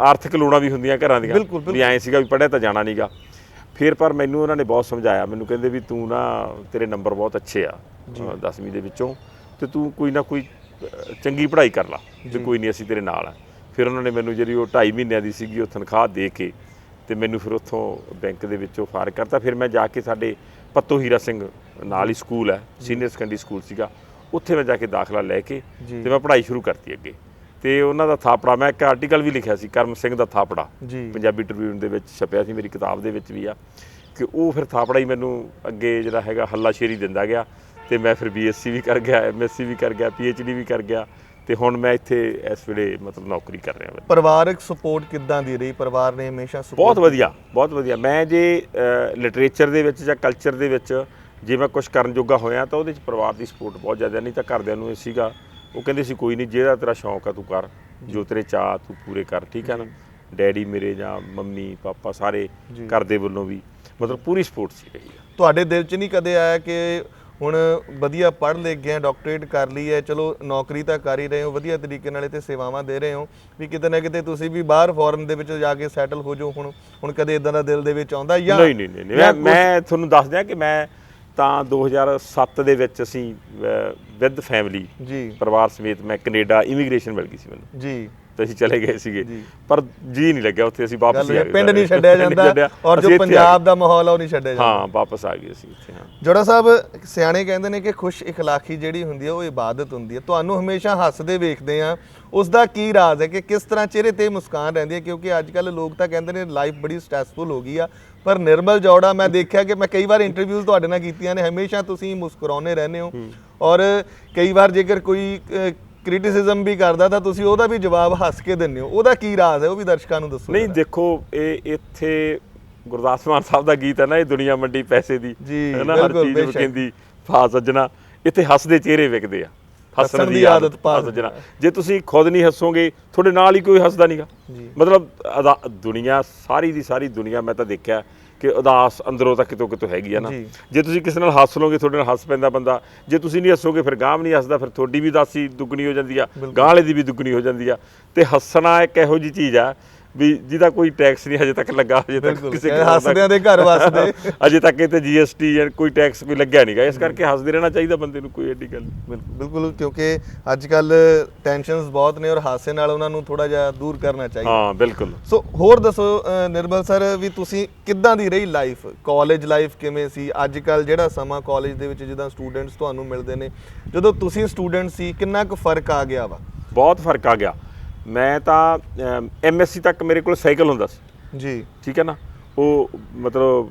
S2: ਆਰਥਿਕ ਲੋੜਾਂ ਵੀ ਹੁੰਦੀਆਂ ਘਰਾਂ ਦੀਆਂ। ਵੀ ਐਂ ਸੀਗਾ ਵੀ ਪੜ੍ਹਿਆ ਤਾਂ ਜਾਣਾ ਨਹੀਂਗਾ ਫਿਰ ਪਰ ਮੈਨੂੰ ਉਹਨਾਂ ਨੇ ਬਹੁਤ ਸਮਝਾਇਆ। ਮੈਨੂੰ ਕਹਿੰਦੇ ਵੀ ਤੂੰ ਨਾ ਤੇਰੇ ਨੰਬਰ ਬਹੁਤ ਅੱਛੇ ਆ 10ਵੀਂ ਦੇ ਵਿੱਚੋਂ। ਤੇ ਤੂੰ ਕੋਈ ਨਾ ਕੋਈ ਚੰਗੀ ਪੜ੍ਹਾਈ ਕਰ ਲਾ ਤੇ ਕੋਈ ਨਹੀਂ ਅਸੀਂ ਤੇਰੇ ਨਾਲ ਆ। ਫਿਰ ਉਹਨਾਂ ਨੇ ਮੈਨੂੰ ਜਿਹੜੀ ਉਹ 2.5 ਮਹੀਨਿਆਂ ਦੀ ਸੀਗੀ ਉਹ ਤਨਖਾਹ ਦੇ ਕੇ ਤੇ ਮੈਨੂੰ ਫਿਰ ਉੱਥੋਂ ਬੈਂਕ ਦੇ ਵਿੱਚੋਂ ਫਾਰ ਕਰਤਾ। ਫਿਰ ਮੈਂ ਜਾ ਕੇ ਸਾਡੇ ਪੱਤੋ ਹੀਰਾ ਸਿੰਘ ਨਾਲ ਹੀ ਸਕੂਲ ਹੈ ਸੀਨੀਅਰ ਸੈਕੰਡਰੀ ਸਕੂਲ ਸੀਗਾ। ਉੱਥੇ ਮੈਂ ਜਾ ਕੇ ਦਾਖਲਾ ਲੈ ਕੇ। ਤੇ ਮੈਂ ਪੜ੍ਹਾਈ ਸ਼ੁਰੂ ਕਰਤੀ ਅੱਗੇ। ਤੇ ਉਹਨਾਂ ਦਾ ਥਾਪੜਾ ਮੈਂ ਇੱਕ ਆਰਟੀਕਲ ਵੀ ਲਿਖਿਆ ਸੀ ਕਰਮ ਸਿੰਘ ਦਾ ਥਾਪੜਾ। ਪੰਜਾਬੀ ਟ੍ਰਿਬਿਊਨ ਦੇ ਵਿੱਚ ਛਪਿਆ ਸੀ ਮੇਰੀ ਕਿਤਾਬ ਦੇ ਵਿੱਚ ਵੀ ਆ। ਕਿ ਉਹ ਫਿਰ ਥਾਪੜਾ ਹੀ ਮੈਨੂੰ ਅੱਗੇ ਜਿਹੜਾ ਹੈਗਾ ਹੱਲਾਸ਼ੇਰੀ ਦਿੰਦਾ ਗਿਆ। ਤੇ ਮੈਂ ਫਿਰ ਬੀਐਸਸੀ ਵੀ ਕਰ ਗਿਆ ਐਮਐਸਸੀ ਵੀ ਕਰ ਗਿਆ ਪੀਐਚਡੀ ਵੀ ਕਰ ਗਿਆ ਤੇ ਹੁਣ ਮੈਂ ਇੱਥੇ ਇਸ ਵੇਲੇ ਮਤਲਬ ਨੌਕਰੀ ਕਰ ਰਿਹਾ ਹਾਂ।
S1: ਪਰਿਵਾਰਕ ਸਪੋਰਟ ਕਿੱਦਾਂ ਦੀ ਰਹੀ? ਪਰਿਵਾਰ ਨੇ ਹਮੇਸ਼ਾ
S2: ਬਹੁਤ ਵਧੀਆ ਬਹੁਤ ਵਧੀਆ। ਮੈਂ ਜੇ ਲਿਟਰੇਚਰ ਦੇ ਵਿੱਚ ਜਾਂ ਕਲਚਰ ਦੇ ਵਿੱਚ ਜੇ ਮੈਂ ਕੁਝ ਕਰਨ ਜੋਗਾ ਹੋਇਆ ਤਾਂ ਉਹਦੇ ਚ ਪਰਿਵਾਰ ਦੀ ਸਪੋਰਟ ਬਹੁਤ ਜ਼ਿਆਦਾ ਨਹੀਂ ਤਾਂ ਘਰਦਿਆਂ ਨੂੰ ਇਹ ਸੀਗਾ ਉਹ ਕਹਿੰਦੇ ਸੀ ਕੋਈ ਨਹੀਂ ਜਿਹੜਾ ਤੇਰਾ ਸ਼ੌਂਕ ਆ ਤੂੰ ਕਰ ਜੋ ਤੇਰੇ ਚਾਹ ਤੂੰ ਪੂਰੇ ਕਰ। ਠੀਕ ਹੈ ਨਾ? ਡੈਡੀ ਮੇਰੇ ਜਾਂ ਮੰਮੀ ਪਾਪਾ ਸਾਰੇ। ਘਰ ਦੇ ਵੱਲੋਂ ਵੀ ਮਤਲਬ ਪੂਰੀ ਸਪੋਰਟ ਸੀ ਰਹੀ
S1: ਤੁਹਾਡੇ ਦਿਲ 'ਚ ਨਹੀਂ ਕਦੇ ਆਇਆ ਕਿ ਹੁਣ ਵਧੀਆ ਪੜ੍ਹ ਲਿਖ ਗਏ ਡਾਕਟਰੇਟ ਕਰ ਲਈ ਹੈ ਚਲੋ ਨੌਕਰੀ ਤਾਂ ਕਰ ਹੀ ਰਹੇ ਹੋ ਵਧੀਆ ਤਰੀਕੇ ਨਾਲ ਤੇ ਸੇਵਾਵਾਂ ਦੇ ਰਹੇ ਹੋ ਵੀ ਕਿਤੇ ਨਾ ਕਿਤੇ ਤੁਸੀਂ ਵੀ ਬਾਹਰ ਫੋਰਨ ਦੇ ਵਿੱਚ ਜਾ ਕੇ ਸੈਟਲ ਹੋ ਜਾਓ ਹੁਣ ਹੁਣ ਕਦੇ ਇਦਾਂ ਦਾ ਦਿਲ ਦੇ ਵਿੱਚ ਆਉਂਦਾ ਜਾਂ
S2: ਨਹੀਂ ਨਹੀਂ ਨਹੀਂ ਮੈਂ ਮੈਂ ਤੁਹਾਨੂੰ ਦੱਸ ਦਿਆਂ ਕਿ ਮੈਂ ਤਾਂ 2007 ਦੇ ਵਿੱਚ ਅਸੀਂ ਵਿਦ ਫੈਮਿਲੀ
S1: ਜੀ।
S2: ਪਰਿਵਾਰ ਸਮੇਤ ਮੈਂ ਕੈਨੇਡਾ ਇਮੀਗ੍ਰੇਸ਼ਨ ਮਿਲ ਗਈ ਸੀ ਮੈਨੂੰ।
S1: ਜੀ।
S2: ਤੇ ਅਸੀਂ ਚਲੇ ਗਏ ਸੀਗੇ। ਪਰ ਜੀ ਨਹੀਂ ਲੱਗਿਆ ਉੱਥੇ ਅਸੀਂ ਵਾਪਸ ਆ ਗਏ
S1: ਪਿੰਡ ਨਹੀਂ। ਛੱਡਿਆ ਜਾਂਦਾ। ਔਰ ਜੋ। ਪੰਜਾਬ ਦਾ ਮਾਹੌਲ ਆ ਉਹ ਨਹੀਂ ਛੱਡਿਆ ਜਾਂਦਾ।
S2: ਹਾਂ ਵਾਪਸ ਆ ਗਏ ਅਸੀਂ ਇੱਥੇ ਹਾਂ।
S1: ਜੋੜਾ ਸਾਹਿਬ ਸਿਆਣੇ ਕਹਿੰਦੇ ਨੇ ਕਿ ਖੁਸ਼ ਇਖਲਾਕੀ ਜਿਹੜੀ ਹੁੰਦੀ ਹੈ ਉਹ ਇਬਾਦਤ ਹੁੰਦੀ ਹੈ ਤੁਹਾਨੂੰ ਹਮੇਸ਼ਾ ਹੱਸਦੇ ਵੇਖਦੇ ਆ। ਉਸ ਦਾ ਕੀ ਰਾਜ਼ ਹੈ ਕਿ ਕਿਸ ਤਰ੍ਹਾਂ ਚਿਹਰੇ ਤੇ ਮੁਸਕਾਨ ਰਹਿੰਦੀ ਹੈ ਕਿਉਂਕਿ ਅੱਜ ਕੱਲ ਲੋਕ ਤਾਂ ਕਹਿੰਦੇ ਨੇ ਲਾਈਫ ਬੜੀ ਸਟ੍ਰੈਸਫੁਲ ਹੋ ਗਈ ਆ। ਪਰ ਨਿਰਮਲ ਜੋੜਾ ਮੈਂ ਦੇਖਿਆ ਕਿ ਮੈਂ ਕਈ ਵਾਰ ਇੰਟਰਵਿਊਜ਼ ਤੁਹਾਡੇ ਨਾਲ ਕੀਤੀਆਂ ਨੇ। ਹਮੇਸ਼ਾ ਤੁਸੀਂ ਮੁਸਕਰਾਉਂਦੇ ਰਹਿੰਦੇ ਹੋ। ਔਰ ਕਈ ਵਾਰ ਜੇਕਰ ਕੋਈ ਕ੍ਰਿਟਿਸਿਜ਼ਮ ਵੀ ਕਰਦਾ ਤਾਂ ਤੁਸੀਂ ਉਹਦਾ ਵੀ ਜਵਾਬ ਹੱਸ ਕੇ ਦਿੰਦੇ ਹੋ। ਉਹਦਾ ਕੀ ਰਾਜ਼ ਹੈ? ਉਹ ਵੀ ਦਰਸ਼ਕਾਂ ਨੂੰ ਦੱਸੋ
S2: ਨਹੀਂ। ਦੇਖੋ ਇਹ ਇੱਥੇ ਗੁਰਦਾਸ ਮਾਨ ਸਾਹਿਬ ਦਾ ਗੀਤ ਹੈ ਨਾ ਇਹ ਦੁਨੀਆ ਮੰਡੀ ਪੈਸੇ ਦੀ।
S1: ਜੀ,
S2: ਹੈ ਨਾ ਹਰ ਚੀਜ਼। ਵਿਕੇਂਦੀ ਫਾ ਸੱਜਣਾ। ਇੱਥੇ ਹੱਸਦੇ ਚਿਹਰੇ ਵਿਕਦੇ ਆ।
S1: ਹੱਸਣ ਦੀ ਆਦਤ ਪਾ
S2: ਸੱਜਣਾ। ਜੇ ਤੁਸੀਂ ਖੁਦ ਨਹੀਂ ਹੱਸੋਗੇ ਤੁਹਾਡੇ ਨਾਲ ਹੀ ਕੋਈ ਹੱਸਦਾ ਨਹੀਂਗਾ। ਮਤਲਬ ਦੁਨੀਆ ਸਾਰੀ ਦੀ ਸਾਰੀ ਦੁਨੀਆ ਮੈਂ ਤਾਂ ਦੇਖਿਆ ਕਿ ਉਦਾਸ ਅੰਦਰੋਂ ਤਾਂ ਕਿਤੋਂ ਕਿਤੋਂ ਹੈਗੀ ਆ ਨਾ।
S1: ਜੀ।
S2: ਜੇ ਤੁਸੀਂ ਕਿਸੇ ਨਾਲ ਹੱਸ ਲਓਗੇ ਤੁਹਾਡੇ ਨਾਲ ਹੱਸ ਪੈਂਦਾ ਬੰਦਾ। ਜੇ ਤੁਸੀਂ ਨਹੀਂ ਹੱਸੋਗੇ ਫਿਰ ਗਾਹ ਵੀ ਨਹੀਂ ਹੱਸਦਾ ਫਿਰ ਤੁਹਾਡੀ ਵੀ ਉਦਾਸੀ ਦੁੱਗਣੀ ਹੋ ਜਾਂਦੀ ਆ ਗਾਹ ਵਾਲੇ ਦੀ ਵੀ ਦੁੱਗਣੀ ਹੋ ਜਾਂਦੀ ਆ। ਤੇ ਹੱਸਣਾ ਇੱਕ ਇਹੋ ਜੀ ਚੀਜ਼ ਆ ਵੀ ਜਿਹਦਾ ਕੋਈ ਟੈਕਸ ਨਹੀਂ ਹਜੇ ਤੱਕ ਲੱਗਾ ਹਜੇ ਤੱਕ ਕਿਸੇ ਦਾ-
S1: ਹੱਸਦਿਆਂ ਦੇ ਘਰ ਵਸਦੇ।
S2: ਅਜੇ <laughs> ਤੱਕ ਇਹ ਤੇ ਜੀਐਸਟੀ ਜਾਂ ਕੋਈ ਟੈਕਸ ਕੋਈ ਲੱਗਿਆ ਨਹੀਂਗਾ ਇਸ ਕਰਕੇ ਹੱਸਦੇ ਰਹਿਣਾ ਚਾਹੀਦਾ ਬੰਦੇ ਨੂੰ ਕੋਈ ਐਡੀ ਗੱਲ
S1: ਬਿਲਕੁਲ ਕਿਉਂਕਿ ਅੱਜ ਕੱਲ ਟੈਨਸ਼ਨਸ ਬਹੁਤ ਨੇ ਔਰ ਹਾਸੇ ਨਾਲ ਉਹਨਾਂ ਨੂੰ ਥੋੜਾ ਜਿਹਾ ਦੂਰ ਕਰਨਾ ਚਾਹੀਦਾ।
S2: ਹਾਂ ਬਿਲਕੁਲ।
S1: ਸੋ ਹੋਰ ਦੱਸੋ ਨਿਰਮਲ ਸਰ ਵੀ ਤੁਸੀਂ ਕਿੱਦਾਂ ਦੀ ਰਹੀ ਲਾਈਫ ਕਾਲਜ ਲਾਈਫ ਕਿਵੇਂ ਸੀ? ਅੱਜ ਕੱਲ ਜਿਹੜਾ ਸਮਾਂ ਕਾਲਜ ਦੇ ਵਿੱਚ ਜਿੱਦਾਂ ਸਟੂਡੈਂਟਸ ਤੁਹਾਨੂੰ ਮਿਲਦੇ ਨੇ ਜਦੋਂ ਤੁਸੀਂ ਸਟੂਡੈਂਟ ਸੀ ਕਿੰਨਾ ਕੁ ਫ਼ਰਕ ਆ ਗਿਆ ਵਾ?
S2: ਬਹੁਤ ਫ਼ਰਕ ਆ ਗਿਆ। ਮੈਂ ਤਾਂ ਐਮਐਸਸੀ ਤੱਕ ਮੇਰੇ ਕੋਲ ਸਾਈਕਲ ਹੁੰਦਾ ਸੀ।
S1: ਜੀ।
S2: ਠੀਕ ਹੈ ਨਾ? ਉਹ ਮਤਲਬ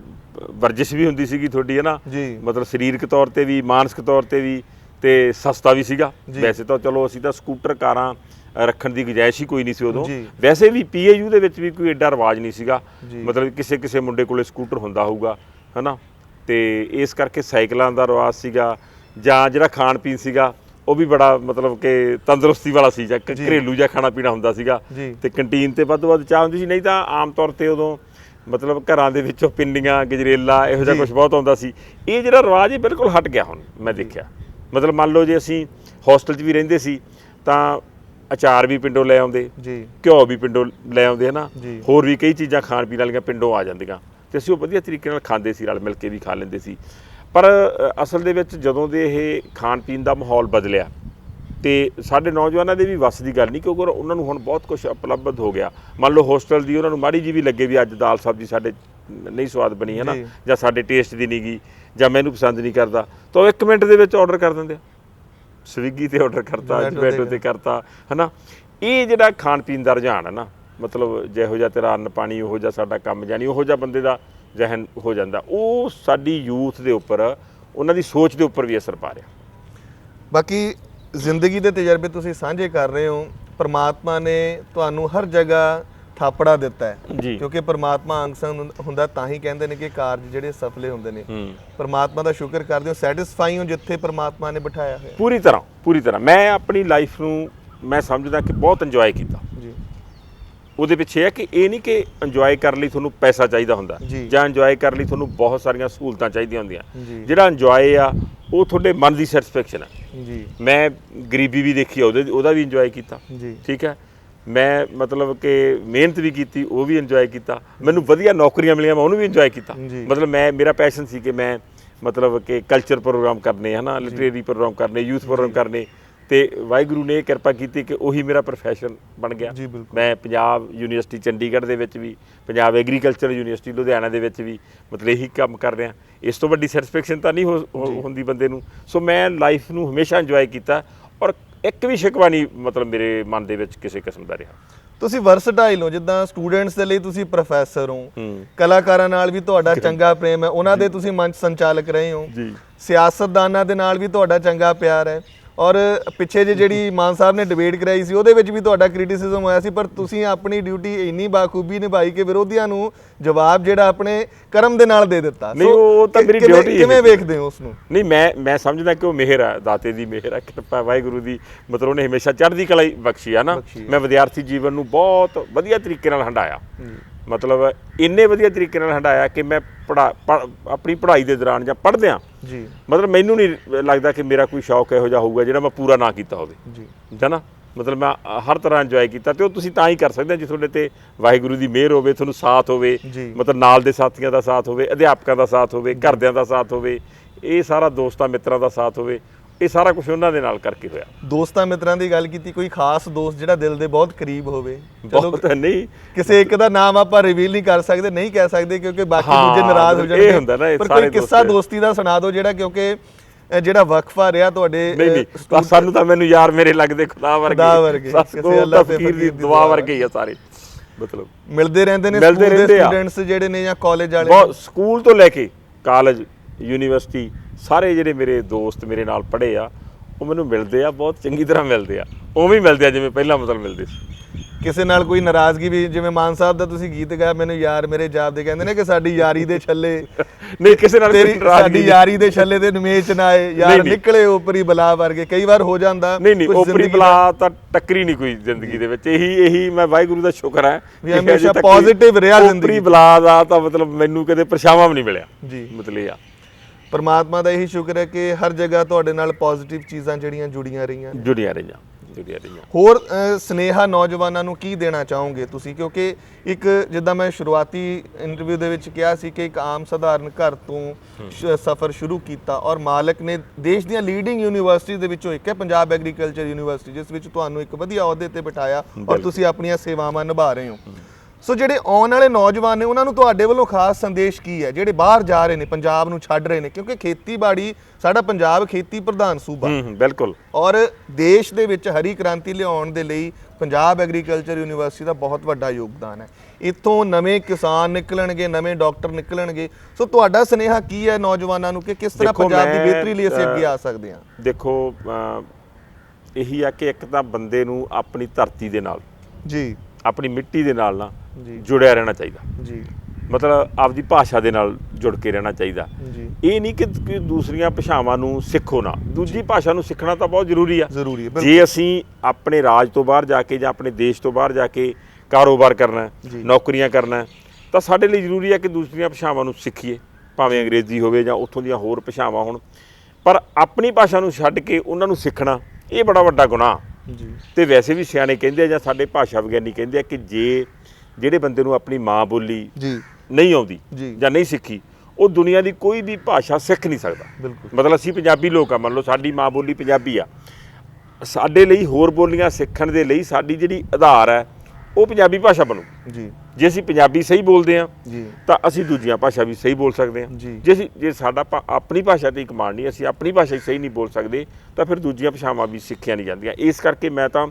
S2: ਵਰਜਿਸ਼ ਵੀ ਹੁੰਦੀ ਸੀਗੀ ਤੁਹਾਡੀ ਹੈ ਨਾ? ਮਤਲਬ ਸਰੀਰਕ ਤੌਰ ਤੇ ਵੀ ਮਾਨਸਿਕ ਤੌਰ ਤੇ ਵੀ ਤੇ ਸਸਤਾ ਵੀ ਸੀਗਾ। ਵੈਸੇ ਤਾਂ ਚਲੋ ਅਸੀਂ ਤਾਂ ਸਕੂਟਰ ਕਾਰਾਂ ਰੱਖਣ ਦੀ ਗੁੰਜਾਇਸ਼ ਹੀ ਕੋਈ ਨਹੀਂ ਸੀ ਉਦੋਂ। ਵੈਸੇ ਵੀ ਪੀਏਯੂ ਦੇ ਵਿੱਚ ਵੀ ਕੋਈ ਐਡਾ ਰਿਵਾਜ ਨਹੀਂ ਸੀਗਾ। ਮਤਲਬ ਕਿਸੇ ਕਿਸੇ ਮੁੰਡੇ ਕੋਲੇ ਸਕੂਟਰ ਹੁੰਦਾ ਹੋਊਗਾ ਹਨਾ ਤੇ ਇਸ ਕਰਕੇ ਸਾਈਕਲਾਂ ਦਾ ਰਿਵਾਜ ਸੀਗਾ ਜਾਂ ਜਿਹੜਾ ਖਾਣ ਪੀਣ ਸੀਗਾ ਉਹ ਵੀ ਬੜਾ ਮਤਲਬ ਕਿ ਤੰਦਰੁਸਤੀ ਵਾਲਾ ਸੀ ਜਾਂ। ਘਰੇਲੂ ਜਿਹਾ ਖਾਣਾ ਪੀਣਾ ਹੁੰਦਾ ਸੀਗਾ। ਤੇ ਕੰਟੀਨ ਤੇ ਵੱਧ ਤੋਂ ਵੱਧ ਚਾਹ ਹੁੰਦੀ ਸੀ। ਨਹੀਂ ਤਾਂ ਆਮ ਤੌਰ ਤੇ ਉਦੋਂ ਮਤਲਬ ਘਰਾਂ ਦੇ ਵਿੱਚੋਂ ਪਿੰਡੀਆਂ ਗਜਰੇਲਾ ਇਹੋ ਜਿਹਾ। ਕੁਝ ਬਹੁਤ ਆਉਂਦਾ ਸੀ। ਇਹ ਜਿਹੜਾ ਰਿਵਾਜ ਇਹ ਬਿਲਕੁਲ ਹਟ ਗਿਆ ਹੁਣ ਮੈਂ ਦੇਖਿਆ। ਮਤਲਬ ਮੰਨ ਲਓ ਜੇ ਅਸੀਂ ਹੋਸਟਲ 'ਚ ਵੀ ਰਹਿੰਦੇ ਸੀ ਤਾਂ ਅਚਾਰ ਵੀ ਪਿੰਡੋਂ ਲੈ ਆਉਂਦੇ
S1: ਜੀ।
S2: ਘਿਓ ਵੀ ਪਿੰਡੋਂ ਲੈ ਆਉਂਦੇ ਹਨਾ। ਹੋਰ ਵੀ ਕਈ ਚੀਜ਼ਾਂ ਖਾਣ ਪੀਣ ਵਾਲੀਆਂ ਪਿੰਡੋਂ ਆ ਜਾਂਦੀਆਂ। ਤੇ ਅਸੀਂ ਉਹ ਵਧੀਆ ਤਰੀਕੇ ਨਾਲ ਖਾਂਦੇ ਸੀ ਰਲ ਮਿਲ ਕੇ ਵੀ ਖਾ ਲੈਂਦੇ ਸੀ। ਪਰ ਅਸਲ ਦੇ ਵਿੱਚ ਜਦੋਂ ਦੇ ਇਹ ਖਾਣ ਪੀਣ ਦਾ ਮਾਹੌਲ ਬਦਲਿਆ ਤੇ ਸਾਡੇ ਨੌਜਵਾਨਾਂ ਦੇ ਵੀ ਵੱਸ ਦੀ ਗੱਲ ਨਹੀਂ ਕਿਉਂਕਿ ਉਹਨਾਂ ਨੂੰ ਹੁਣ ਬਹੁਤ ਕੁਝ ਉਪਲਬਧ ਹੋ ਗਿਆ। ਮੰਨ ਲਓ ਹੋਸਟਲ ਦੀ ਉਹਨਾਂ ਨੂੰ ਮਾੜੀ ਜੀ ਵੀ ਲੱਗੇ ਵੀ ਅੱਜ ਦਾਲ ਸਬਜ਼ੀ ਸਾਡੇ ਨਹੀਂ ਸਵਾਦ ਬਣੀ ਹੈ ਨਾ
S1: ਜੀ।
S2: ਸਾਡੇ ਟੇਸਟ ਦੀ ਨਹੀਂ ਗਈ ਜਾਂ ਮੈਨੂੰ ਪਸੰਦ ਨਹੀਂ ਕਰਦਾ। ਤਾਂ ਉਹ ਇੱਕ ਮਿੰਟ ਦੇ ਵਿੱਚ ਆਰਡਰ ਕਰ ਦਿੰਦੇ ਆ। ਸਵਿਗੀ ਤੇ ਆਰਡਰ ਕਰਤਾ ਜੋਮੈਟੋ
S1: ਤੇ
S2: ਤੇ ਕਰਤਾ ਹਨਾ? ਇਹ ਜਿਹੜਾ ਖਾਣ ਪੀਣ ਦਾ ਰੁਝਾਨ ਹੈ ਨਾ ਮਤਲਬ ਜਿਹੋ ਜਿਹਾ ਤੇਰਾ ਅੰਨ ਪਾਣੀ ਉਹੋ ਜਿਹਾ ਸਾਡਾ ਕੰਮ ਜਾਨੀ ਉਹੋ ਜਿਹਾ ਬੰਦੇ ਦਾ ਜ਼ਹਿਨ ਹੋ ਜਾਂਦਾ। ਉਹ ਸਾਡੀ ਯੂਥ ਦੇ ਉੱਪਰ ਉਹਨਾਂ ਦੀ ਸੋਚ ਦੇ ਉੱਪਰ ਵੀ ਅਸਰ ਪਾ ਰਿਹਾ।
S1: ਬਾਕੀ ਜ਼ਿੰਦਗੀ ਦੇ ਤਜਰਬੇ ਤੁਸੀਂ ਸਾਂਝੇ ਕਰ ਰਹੇ ਹੋ। ਪ੍ਰਮਾਤਮਾ ਨੇ ਤੁਹਾਨੂੰ ਹਰ ਜਗ੍ਹਾ ਥਾਪੜਾ ਦਿੱਤਾ ਹੈ। ਕਿਉਂਕਿ ਪ੍ਰਮਾਤਮਾ ਅੰਗ ਸੰਗ ਹੁੰਦਾ ਤਾਂ ਹੀ ਕਹਿੰਦੇ ਨੇ ਕਿ ਕਾਰਜ ਜਿਹੜੇ ਸਫਲੇ ਹੁੰਦੇ ਨੇ।
S2: ਹੂੰ।
S1: ਪ੍ਰਮਾਤਮਾ ਦਾ ਸ਼ੁਕਰ ਕਰਦੇ ਹੋ ਸੈਟੀਸਫਾਈ ਹੋ ਜਿੱਥੇ ਪ੍ਰਮਾਤਮਾ ਨੇ ਬਿਠਾਇਆ ਹੋਇਆ।
S2: ਪੂਰੀ ਤਰ੍ਹਾਂ ਪੂਰੀ ਤਰ੍ਹਾਂ। ਮੈਂ ਆਪਣੀ ਲਾਈਫ ਨੂੰ ਮੈਂ ਸਮਝਦਾ ਕਿ ਬਹੁਤ ਇੰਜੋਏ ਕੀਤਾ। ਉਹਦੇ ਪਿੱਛੇ ਹੈ ਕਿ ਇਹ ਨਹੀਂ ਕਿ ਇੰਜੋਏ ਕਰਨ ਲਈ ਤੁਹਾਨੂੰ ਪੈਸਾ ਚਾਹੀਦਾ ਹੁੰਦਾ
S1: ਜੀ।
S2: ਜਾਂ ਇੰਜੋਏ ਕਰਨ ਲਈ ਤੁਹਾਨੂੰ ਬਹੁਤ ਸਾਰੀਆਂ ਸਹੂਲਤਾਂ ਚਾਹੀਦੀਆਂ ਹੁੰਦੀਆਂ।
S1: ਜੀ।
S2: ਜਿਹੜਾ ਇੰਜੋਏ ਆ ਉਹ ਤੁਹਾਡੇ ਮਨ ਦੀ ਸੈਟੀਸਫੈਕਸ਼ਨ ਹੈ
S1: ਜੀ।
S2: ਮੈਂ ਗਰੀਬੀ ਵੀ ਦੇਖੀ ਆ ਉਹਦੇ ਉਹਦਾ ਵੀ ਇੰਜੋਏ ਕੀਤਾ।
S1: ਜੀ।
S2: ਠੀਕ ਹੈ ਮੈਂ ਮਤਲਬ ਕਿ ਮਿਹਨਤ ਵੀ ਕੀਤੀ ਉਹ ਵੀ ਇੰਜੋਏ ਕੀਤਾ। ਮੈਨੂੰ ਵਧੀਆ ਨੌਕਰੀਆਂ ਮਿਲੀਆਂ ਮੈਂ ਉਹਨੂੰ ਵੀ ਇੰਜੋਏ ਕੀਤਾ।
S1: ਜੀ।
S2: ਮਤਲਬ ਮੈਂ ਮੇਰਾ ਪੈਸ਼ਨ ਸੀ ਕਿ ਮੈਂ ਮਤਲਬ ਕਿ ਕਲਚਰ ਪ੍ਰੋਗਰਾਮ ਕਰਨੇ ਹਨਾ ਲਿਟਰੇਰੀ ਪ੍ਰੋਗਰਾਮ ਕਰਨੇ ਯੂਥ ਪ੍ਰੋਗਰਾਮ ਕਰਨੇ। ਤੇ ਵਾਹਿਗੁਰੂ ਨੇ ਕਿਰਪਾ ਕੀਤੀ ਕਿ ਉਹੀ ਮੇਰਾ ਪ੍ਰੋਫੈਸ਼ਨ ਬਣ ਗਿਆ। ਮੈਂ ਪੰਜਾਬ ਯੂਨੀਵਰਸਿਟੀ ਚੰਡੀਗੜ੍ਹ ਦੇ ਵਿੱਚ ਵੀ ਪੰਜਾਬ ਐਗਰੀਕਲਚਰ ਯੂਨੀਵਰਸਿਟੀ ਲੁਧਿਆਣਾ ਦੇ ਵਿੱਚ ਵੀ ਮਤਲਬ ਇਹੀ ਕੰਮ ਕਰ ਰਿਹਾ। ਇਸ ਤੋਂ ਵੱਡੀ ਸੈਟੀਸਫੈਕਸ਼ਨ ਤਾਂ ਨਹੀਂ ਹੁੰਦੀ ਬੰਦੇ ਨੂੰ। ਸੋ ਮੈਂ ਲਾਈਫ ਨੂੰ ਹਮੇਸ਼ਾ ਇੰਜੋਏ ਕੀਤਾ ਔਰ ਇੱਕ ਵੀ ਸ਼ਿਕਵਾ ਨਹੀਂ ਮਤਲਬ ਮੇਰੇ ਮਨ ਦੇ ਵਿੱਚ ਕਿਸੇ ਕਿਸਮ ਦਾ ਰਿਹਾ।
S1: ਤੁਸੀਂ ਵਰਸਟਾਈਲ ਹੋ ਜਿੱਦਾਂ ਸਟੂਡੈਂਟਸ ਦੇ ਲਈ ਤੁਸੀਂ ਪ੍ਰੋਫੈਸਰ ਹੋ।
S2: ਹੂੰ।
S1: ਕਲਾਕਾਰਾਂ ਨਾਲ ਵੀ ਤੁਹਾਡਾ <laughs> ਚੰਗਾ ਪ੍ਰੇਮ ਹੈ। ਉਹਨਾਂ ਦੇ ਤੁਸੀਂ ਮੰਚ ਸੰਚਾਲਕ ਰਹੇ ਹੋ।
S2: ਜੀ।
S1: ਸਿਆਸਤਦਾਨਾਂ ਦੇ ਨਾਲ ਵੀ ਤੁਹਾਡਾ ਚੰਗਾ ਪਿਆਰ ਹੈ। ਔਰ ਪਿੱਛੇ ਜੇ ਜਿਹੜੀ ਮਾਨ ਸਾਹਿਬ ਨੇ ਡਿਬੇਟ ਕਰਾਈ ਸੀ ਉਹਦੇ ਵਿੱਚ ਵੀ ਤੁਹਾਡਾ ਕ੍ਰਿਟਿਸਿਜ਼ਮ ਹੋਇਆ ਸੀ ਪਰ ਤੁਸੀਂ ਆਪਣੀ ਡਿਊਟੀ ਇੰਨੀ ਬਾਖੂਬੀ ਨਿਭਾਈ ਕਿ ਵਿਰੋਧੀਆਂ ਨੂੰ ਜਵਾਬ ਜਿਹੜਾ ਆਪਣੇ ਕਰਮ ਦੇ ਨਾਲ ਦੇ ਦਿੱਤਾ।
S2: ਨਹੀਂ, ਉਹ ਤਾਂ ਮੇਰੀ duty ਹੈ।
S1: ਕਿਵੇਂ ਵੇਖਦੇ ਹੋ ਉਸ ਨੂੰ
S2: ਨਹੀਂ ਮੈਂ ਮੈਂ ਸਮਝਦਾ ਕਿ ਉਹ ਮਿਹਰ ਹੈ ਦਾਤੇ ਦੀ ਮਿਹਰ ਹੈ ਕਿਰਪਾ ਵਾਹਿਗੁਰੂ ਦੀ। ਮਤਲਬ ਉਹਨੇ ਹਮੇਸ਼ਾ ਚੜ੍ਹਦੀ ਕਲਾ ਹੀ ਬਖਸ਼ੀ ਆ ਨਾ। ਮੈਂ ਵਿਦਿਆਰਥੀ ਜੀਵਨ ਨੂੰ ਬਹੁਤ ਵਧੀਆ ਤਰੀਕੇ ਨਾਲ ਹੰਡਾਇਆ ਮਤਲਬ ਇੰਨੇ ਵਧੀਆ ਤਰੀਕੇ ਨਾਲ ਹੰਡਾਇਆ ਕਿ ਮੈਂ ਪੜਾ ਆਪਣੀ ਪੜ੍ਹਾਈ ਦੇ ਦੌਰਾਨ ਜਾਂ ਪੜ੍ਹਦਿਆਂ
S1: ਜੀ।
S2: ਮਤਲਬ ਮੈਨੂੰ ਨਹੀਂ ਲੱਗਦਾ ਕਿ ਮੇਰਾ ਕੋਈ ਸ਼ੌਕ ਇਹੋ ਜਿਹਾ ਹੋਊਗਾ ਜਿਹੜਾ ਮੈਂ ਪੂਰਾ ਨਾ ਕੀਤਾ ਹੋਵੇ।
S1: ਜੀ।
S2: ਹੈ ਨਾ? ਮਤਲਬ ਮੈਂ ਹਰ ਤਰ੍ਹਾਂ ਇੰਜੋਏ ਕੀਤਾ ਤੇ ਉਹ ਤੁਸੀਂ ਤਾਂ ਹੀ ਕਰ ਸਕਦੇ ਜੇ ਤੁਹਾਡੇ ਤੇ ਵਾਹਿਗੁਰੂ ਦੀ ਮਿਹਰ ਹੋਵੇ ਤੁਹਾਨੂੰ ਸਾਥ ਹੋਵੇ। ਮਤਲਬ ਨਾਲ ਦੇ ਸਾਥੀਆਂ ਦਾ ਸਾਥ ਹੋਵੇ ਅਧਿਆਪਕਾਂ ਦਾ ਸਾਥ ਹੋਵੇ ਘਰਦਿਆਂ ਦਾ ਸਾਥ ਹੋਵੇ ਇਹ ਸਾਰਾ ਦੋਸਤਾਂ ਮਿੱਤਰਾਂ ਦਾ ਸਾਥ ਹੋਵੇ ਇਹ ਸਾਰਾ ਕੁਝ ਉਹਨਾਂ ਦੇ ਨਾਲ ਕਰਕੇ ਹੋਇਆ।
S1: ਦੋਸਤਾਂ ਮਿੱਤਰਾਂ ਦੀ ਗੱਲ ਕੀਤੀ ਕੋਈ ਖਾਸ ਦੋਸਤ ਜਿਹੜਾ ਦਿਲ ਦੇ ਬਹੁਤ ਕਰੀਬ ਹੋਵੇ।
S2: ਬਹੁਤ ਨਹੀਂ।
S1: ਕਿਸੇ ਇੱਕ ਦਾ ਨਾਮ ਆਪਾਂ ਰਿਵੀਲ ਨਹੀਂ ਕਰ ਸਕਦੇ ਨਹੀਂ ਕਹਿ ਸਕਦੇ ਕਿਉਂਕਿ ਬਾਕੀ ਦੂਜੇ ਨਾਰਾਜ਼ ਹੋ
S2: ਇਹ
S1: ਜਾਣਗੇ।
S2: ਹੁੰਦਾ ਨਾ, ਇਹ ਸਾਰੇ
S1: ਕੋਈ ਕਿੱਸਾ
S2: ਦੋਸਤ-
S1: ਦਾ ਸੁਣਾ ਦਿਓ ਜਿਹੜਾ ਕਿਉਂਕਿ ਜਿਹੜਾ ਵਕਫਾ ਰਿਹਾ ਤੁਹਾਡੇ
S2: ਨਹੀਂ ਸਾਨੂੰ ਤਾਂ ਮੈਨੂੰ ਯਾਰ ਮੇਰੇ ਲੱਗਦੇ ਖੁਦਾ ਵਰਗੇ।
S1: ਕਿਸੇ
S2: ਕੋ
S1: ਅੱਲਾ ਤੇ
S2: ਫਕੀਰ ਦੀ ਦੁਆ ਵਰਗੇ ਹੀ ਆ ਸਾਰੇ। ਮਤਲਬ
S1: ਮਿਲਦੇ ਰਹਿੰਦੇ ਨੇ ਸਕੂਲ ਦੇ। ਸਟੂਡੈਂਟਸ ਜਿਹੜੇ ਨੇ ਜਾਂ ਕਾਲਜ ਵਾਲੇ
S2: ਬਹੁਤ ਸਕੂਲ ਤੋਂ ਲੈ ਕੇ ਕਾਲਜ ਯੂਨੀਵਰਸਿਟੀ ਸਾਰੇ ਜਿਹੜੇ ਮੇਰੇ ਦੋਸਤ ਮੇਰੇ ਨਾਲ ਪੜ੍ਹੇ ਆ ਉਹ ਮੈਨੂੰ ਮਿਲਦੇ ਆ ਬਹੁਤ ਚੰਗੀ ਤਰ੍ਹਾਂ ਮਿਲਦੇ ਆ। ਉਵੇਂ ਹੀ ਮਿਲਦੇ ਆ ਜਿਵੇਂ ਪਹਿਲਾਂ ਮਤਲਬ ਮਿਲਦੇ ਸੀ।
S1: ਕਿਸੇ ਨਾਲ ਕੋਈ ਨਾਰਾਜ਼ਗੀ ਵੀ ਜਿਵੇਂ ਮਾਨ ਸਾਹਿਬ ਦਾ ਤੁਸੀਂ ਗੀਤ ਗਾਇਆ ਮੈਨੂੰ ਯਾਰ ਮੇਰੇ ਜਾਪਦੇ ਕਹਿੰਦੇ ਨੇ ਕਿ ਸਾਡੀ ਯਾਰੀ ਦੇ ਛੱਲੇ। <laughs>
S2: ਨਹੀਂ ਕਿਸੇ ਨਾਲ ਕੋਈ ਨਾਰਾਜ਼ਗੀ
S1: ਸਾਡੀ। ਯਾਰੀ ਦੇ ਛੱਲੇ ਤੇ ਨਮੇਚ ਨਾ ਆਏ। ਯਾਰ
S2: ਨਹੀਂ, ਨਹੀਂ।
S1: ਨਿਕਲੇ ਉਪਰੀ ਬਲਾ ਵਰਗੇ। ਕਈ ਵਾਰ ਹੋ ਜਾਂਦਾ
S2: ਨਹੀਂ ਨਹੀਂ
S1: ਕੁਛ
S2: ਉਪਰੀ
S1: ਜ਼ਿੰਦਗੀ ਦਾ-
S2: ਬਲਾ ਤਾਂ ਟੱਕਰੀ ਨਹੀਂ ਕੋਈ ਜ਼ਿੰਦਗੀ ਦੇ ਵਿੱਚ। ਇਹੀ ਇਹੀ ਮੈਂ ਵਾਹਿਗੁਰੂ ਦਾ ਸ਼ੁਕਰ ਹੈ
S1: ਵੀ ਹਮੇਸ਼ਾ positive ਰਿਹਾ ਜ਼ਿੰਦਗੀ।
S2: ਉਪਰੀ। ਬਲਾ ਦਾ ਤਾਂ ਮਤਲਬ ਮੈਨੂੰ ਕਦੇ ਪਰਛਾਵਾਂ ਵੀ ਨਹੀਂ ਮਿਲਿਆ।
S1: ਜੀ।
S2: ਮਤਲਬ ਇਹ ਆ।
S1: ਪਰਮਾਤਮਾ ਦਾ ਇਹੀ ਸ਼ੁਕਰ ਹੈ ਕਿ ਹਰ ਜਗ੍ਹਾ ਤੁਹਾਡੇ ਨਾਲ ਪੋਜ਼ਿਟਿਵ ਚੀਜ਼ਾਂ ਜਿਹੜੀਆਂ ਜੁੜੀਆਂ ਰਹੀਆਂ।
S2: ਜੁੜੀਆਂ ਰਹੀਆਂ ਜੁੜੀਆਂ ਰਹੀਆਂ।
S1: ਹੋਰ ਸਨੇਹਾ ਨੌਜਵਾਨਾਂ ਨੂੰ ਕੀ ਦੇਣਾ ਚਾਹੋਗੇ ਤੁਸੀਂ? ਕਿਉਂਕਿ ਇੱਕ ਜਿੱਦਾਂ ਮੈਂ ਸ਼ੁਰੂਆਤੀ ਇੰਟਰਵਿਊ ਦੇ ਵਿੱਚ ਕਿਹਾ ਸੀ ਕਿ ਇੱਕ ਆਮ ਸਧਾਰਨ ਘਰ ਤੋਂ ਸਫ਼ਰ ਸ਼ੁਰੂ ਕੀਤਾ ਔਰ ਮਾਲਕ ਨੇ ਦੇਸ਼ ਦੀਆਂ ਲੀਡਿੰਗ ਯੂਨੀਵਰਸਿਟੀ ਦੇ ਵਿੱਚੋਂ ਇੱਕ ਹੈ ਪੰਜਾਬ ਐਗਰੀਕਲਚਰ ਯੂਨੀਵਰਸਿਟੀ ਜਿਸ ਵਿੱਚ ਤੁਹਾਨੂੰ ਇੱਕ ਵਧੀਆ ਅਹੁਦੇ ਤੇ ਬਿਠਾਇਆ ਔਰ। ਤੁਸੀਂ ਆਪਣੀਆਂ ਸੇਵਾਵਾਂ ਨਿਭਾ ਰਹੇ ਹੋ। ਸੋ ਜਿਹੜੇ ਆਉਣ ਵਾਲੇ ਨੌਜਵਾਨ ਨੇ ਉਹਨਾਂ ਨੂੰ ਤੁਹਾਡੇ ਵੱਲੋਂ ਖਾਸ ਸੰਦੇਸ਼ ਕੀ ਹੈ? ਜਿਹੜੇ ਬਾਹਰ ਜਾ ਰਹੇ ਨੇ ਪੰਜਾਬ ਨੂੰ ਛੱਡ ਰਹੇ ਨੇ ਕਿਉਂਕਿ ਖੇਤੀਬਾੜੀ ਸਾਡਾ ਪੰਜਾਬ ਖੇਤੀ ਪ੍ਰਧਾਨ ਸੂਬਾ।
S2: ਹੂੰ ਹੂੰ ਬਿਲਕੁਲ।
S1: ਔਰ ਦੇਸ਼ ਦੇ ਵਿੱਚ ਹਰੀ ਕ੍ਰਾਂਤੀ ਲਿਆਉਣ ਦੇ ਲਈ ਪੰਜਾਬ ਐਗਰੀਕਲਚਰ ਯੂਨੀਵਰਸਿਟੀ ਦਾ ਬਹੁਤ ਵੱਡਾ ਯੋਗਦਾਨ ਹੈ। ਇੱਥੋਂ ਨਵੇਂ ਕਿਸਾਨ ਨਿਕਲਣਗੇ ਨਵੇਂ ਡਾਕਟਰ ਨਿਕਲਣਗੇ। ਸੋ ਤੁਹਾਡਾ ਸੁਨੇਹਾ ਕੀ ਹੈ ਨੌਜਵਾਨਾਂ ਨੂੰ ਕਿ ਕਿਸ ਤਰ੍ਹਾਂ ਪੰਜਾਬ ਦੀ ਬਿਹਤਰੀ ਲਈ ਅਸੀਂ ਅੱਗੇ ਆ ਸਕਦੇ ਹਾਂ?
S2: ਦੇਖੋ ਇਹੀ ਆ ਕਿ ਇੱਕ ਤਾਂ ਬੰਦੇ ਨੂੰ ਆਪਣੀ ਧਰਤੀ ਦੇ ਨਾਲ
S1: ਜੀ।
S2: ਆਪਣੀ ਮਿੱਟੀ ਦੇ ਨਾਲ ਨਾ ਜੁੜਿਆ ਰਹਿਣਾ ਚਾਹੀਦਾ।
S1: ਜੀ।
S2: ਮਤਲਬ ਆਪਦੀ ਭਾਸ਼ਾ ਦੇ ਨਾਲ ਜੁੜ ਕੇ ਰਹਿਣਾ ਚਾਹੀਦਾ।
S1: ਜੀ।
S2: ਇਹ ਨਹੀਂ ਕਿ ਦੂਸਰੀਆਂ ਭਾਸ਼ਾਵਾਂ ਨੂੰ ਸਿੱਖੋ ਨਾ। ਦੂਜੀ ਭਾਸ਼ਾ ਨੂੰ ਸਿੱਖਣਾ ਤਾਂ ਬਹੁਤ ਜ਼ਰੂਰੀ ਆ।
S1: ਜ਼ਰੂਰੀ ਹੈ
S2: ਜੇ ਅਸੀਂ ਆਪਣੇ ਰਾਜ ਤੋਂ ਬਾਹਰ ਜਾ ਕੇ ਜਾਂ ਆਪਣੇ ਦੇਸ਼ ਤੋਂ ਬਾਹਰ ਜਾ ਕੇ ਕਾਰੋਬਾਰ ਕਰਨਾ। ਨੌਕਰੀਆਂ ਕਰਨਾ ਤਾਂ ਸਾਡੇ ਲਈ ਜ਼ਰੂਰੀ ਹੈ ਕਿ ਦੂਸਰੀਆਂ ਭਾਸ਼ਾਵਾਂ ਨੂੰ ਸਿੱਖੀਏ। ਭਾਵੇਂ ਅੰਗਰੇਜ਼ੀ ਹੋਵੇ ਜਾਂ ਉੱਥੋਂ ਦੀਆਂ ਹੋਰ ਭਾਸ਼ਾਵਾਂ ਹੋਣ। ਪਰ ਆਪਣੀ ਭਾਸ਼ਾ ਨੂੰ ਛੱਡ ਕੇ ਉਹਨਾਂ ਨੂੰ ਸਿੱਖਣਾ ਇਹ ਬੜਾ ਵੱਡਾ ਗੁਨਾਹ।
S1: ਜੀ।
S2: ਤੇ ਵੈਸੇ ਵੀ ਸਿਆਣੇ ਕਹਿੰਦੇ ਆ ਜਾਂ ਸਾਡੇ ਭਾਸ਼ਾ ਵਿਗਿਆਨੀ ਕਹਿੰਦੇ ਆ ਕਿ ਜੇ ਜਿਹੜੇ ਬੰਦੇ ਨੂੰ ਆਪਣੀ ਮਾਂ ਬੋਲੀ
S1: ਜੀ।
S2: ਨਹੀਂ ਆਉਂਦੀ
S1: ਜੀ।
S2: ਨਹੀਂ ਸਿੱਖੀ ਉਹ ਦੁਨੀਆ ਦੀ ਕੋਈ ਵੀ ਭਾਸ਼ਾ ਸਿੱਖ ਨਹੀਂ ਸਕਦਾ।
S1: ਬਿਲਕੁਲ।
S2: ਮਤਲਬ ਅਸੀਂ ਪੰਜਾਬੀ ਲੋਕ ਆ ਮੰਨ ਲਓ ਸਾਡੀ ਮਾਂ ਬੋਲੀ ਪੰਜਾਬੀ ਆ। ਸਾਡੇ ਲਈ ਹੋਰ ਬੋਲੀਆਂ ਸਿੱਖਣ ਦੇ ਲਈ ਸਾਡੀ ਜਿਹੜੀ ਆਧਾਰ ਹੈ ਉਹ ਪੰਜਾਬੀ ਭਾਸ਼ਾ ਬਣੂ।
S1: ਜੀ।
S2: ਜੇ ਅਸੀਂ ਪੰਜਾਬੀ ਸਹੀ ਬੋਲਦੇ ਆ
S1: ਜੀ।
S2: ਤਾਂ ਅਸੀਂ ਦੂਜੀਆਂ ਭਾਸ਼ਾ ਵੀ ਸਹੀ ਬੋਲ ਸਕਦੇ ਹਾਂ।
S1: ਜੀ।
S2: ਜੇ ਅਸੀਂ ਜੇ ਸਾਡਾ ਆਪਣੀ ਭਾਸ਼ਾ ਤੇ ਕਮਾਂਡ ਨਹੀਂ ਅਸੀਂ ਆਪਣੀ ਭਾਸ਼ਾ ਹੀ ਸਹੀ ਨਹੀਂ ਬੋਲ ਸਕਦੇ ਤਾਂ ਫਿਰ ਦੂਜੀਆਂ ਭਾਸ਼ਾਵਾਂ ਵੀ ਸਿੱਖੀਆਂ ਨਹੀਂ ਜਾਂਦੀਆਂ। ਇਸ ਕਰਕੇ ਮੈਂ ਤਾਂ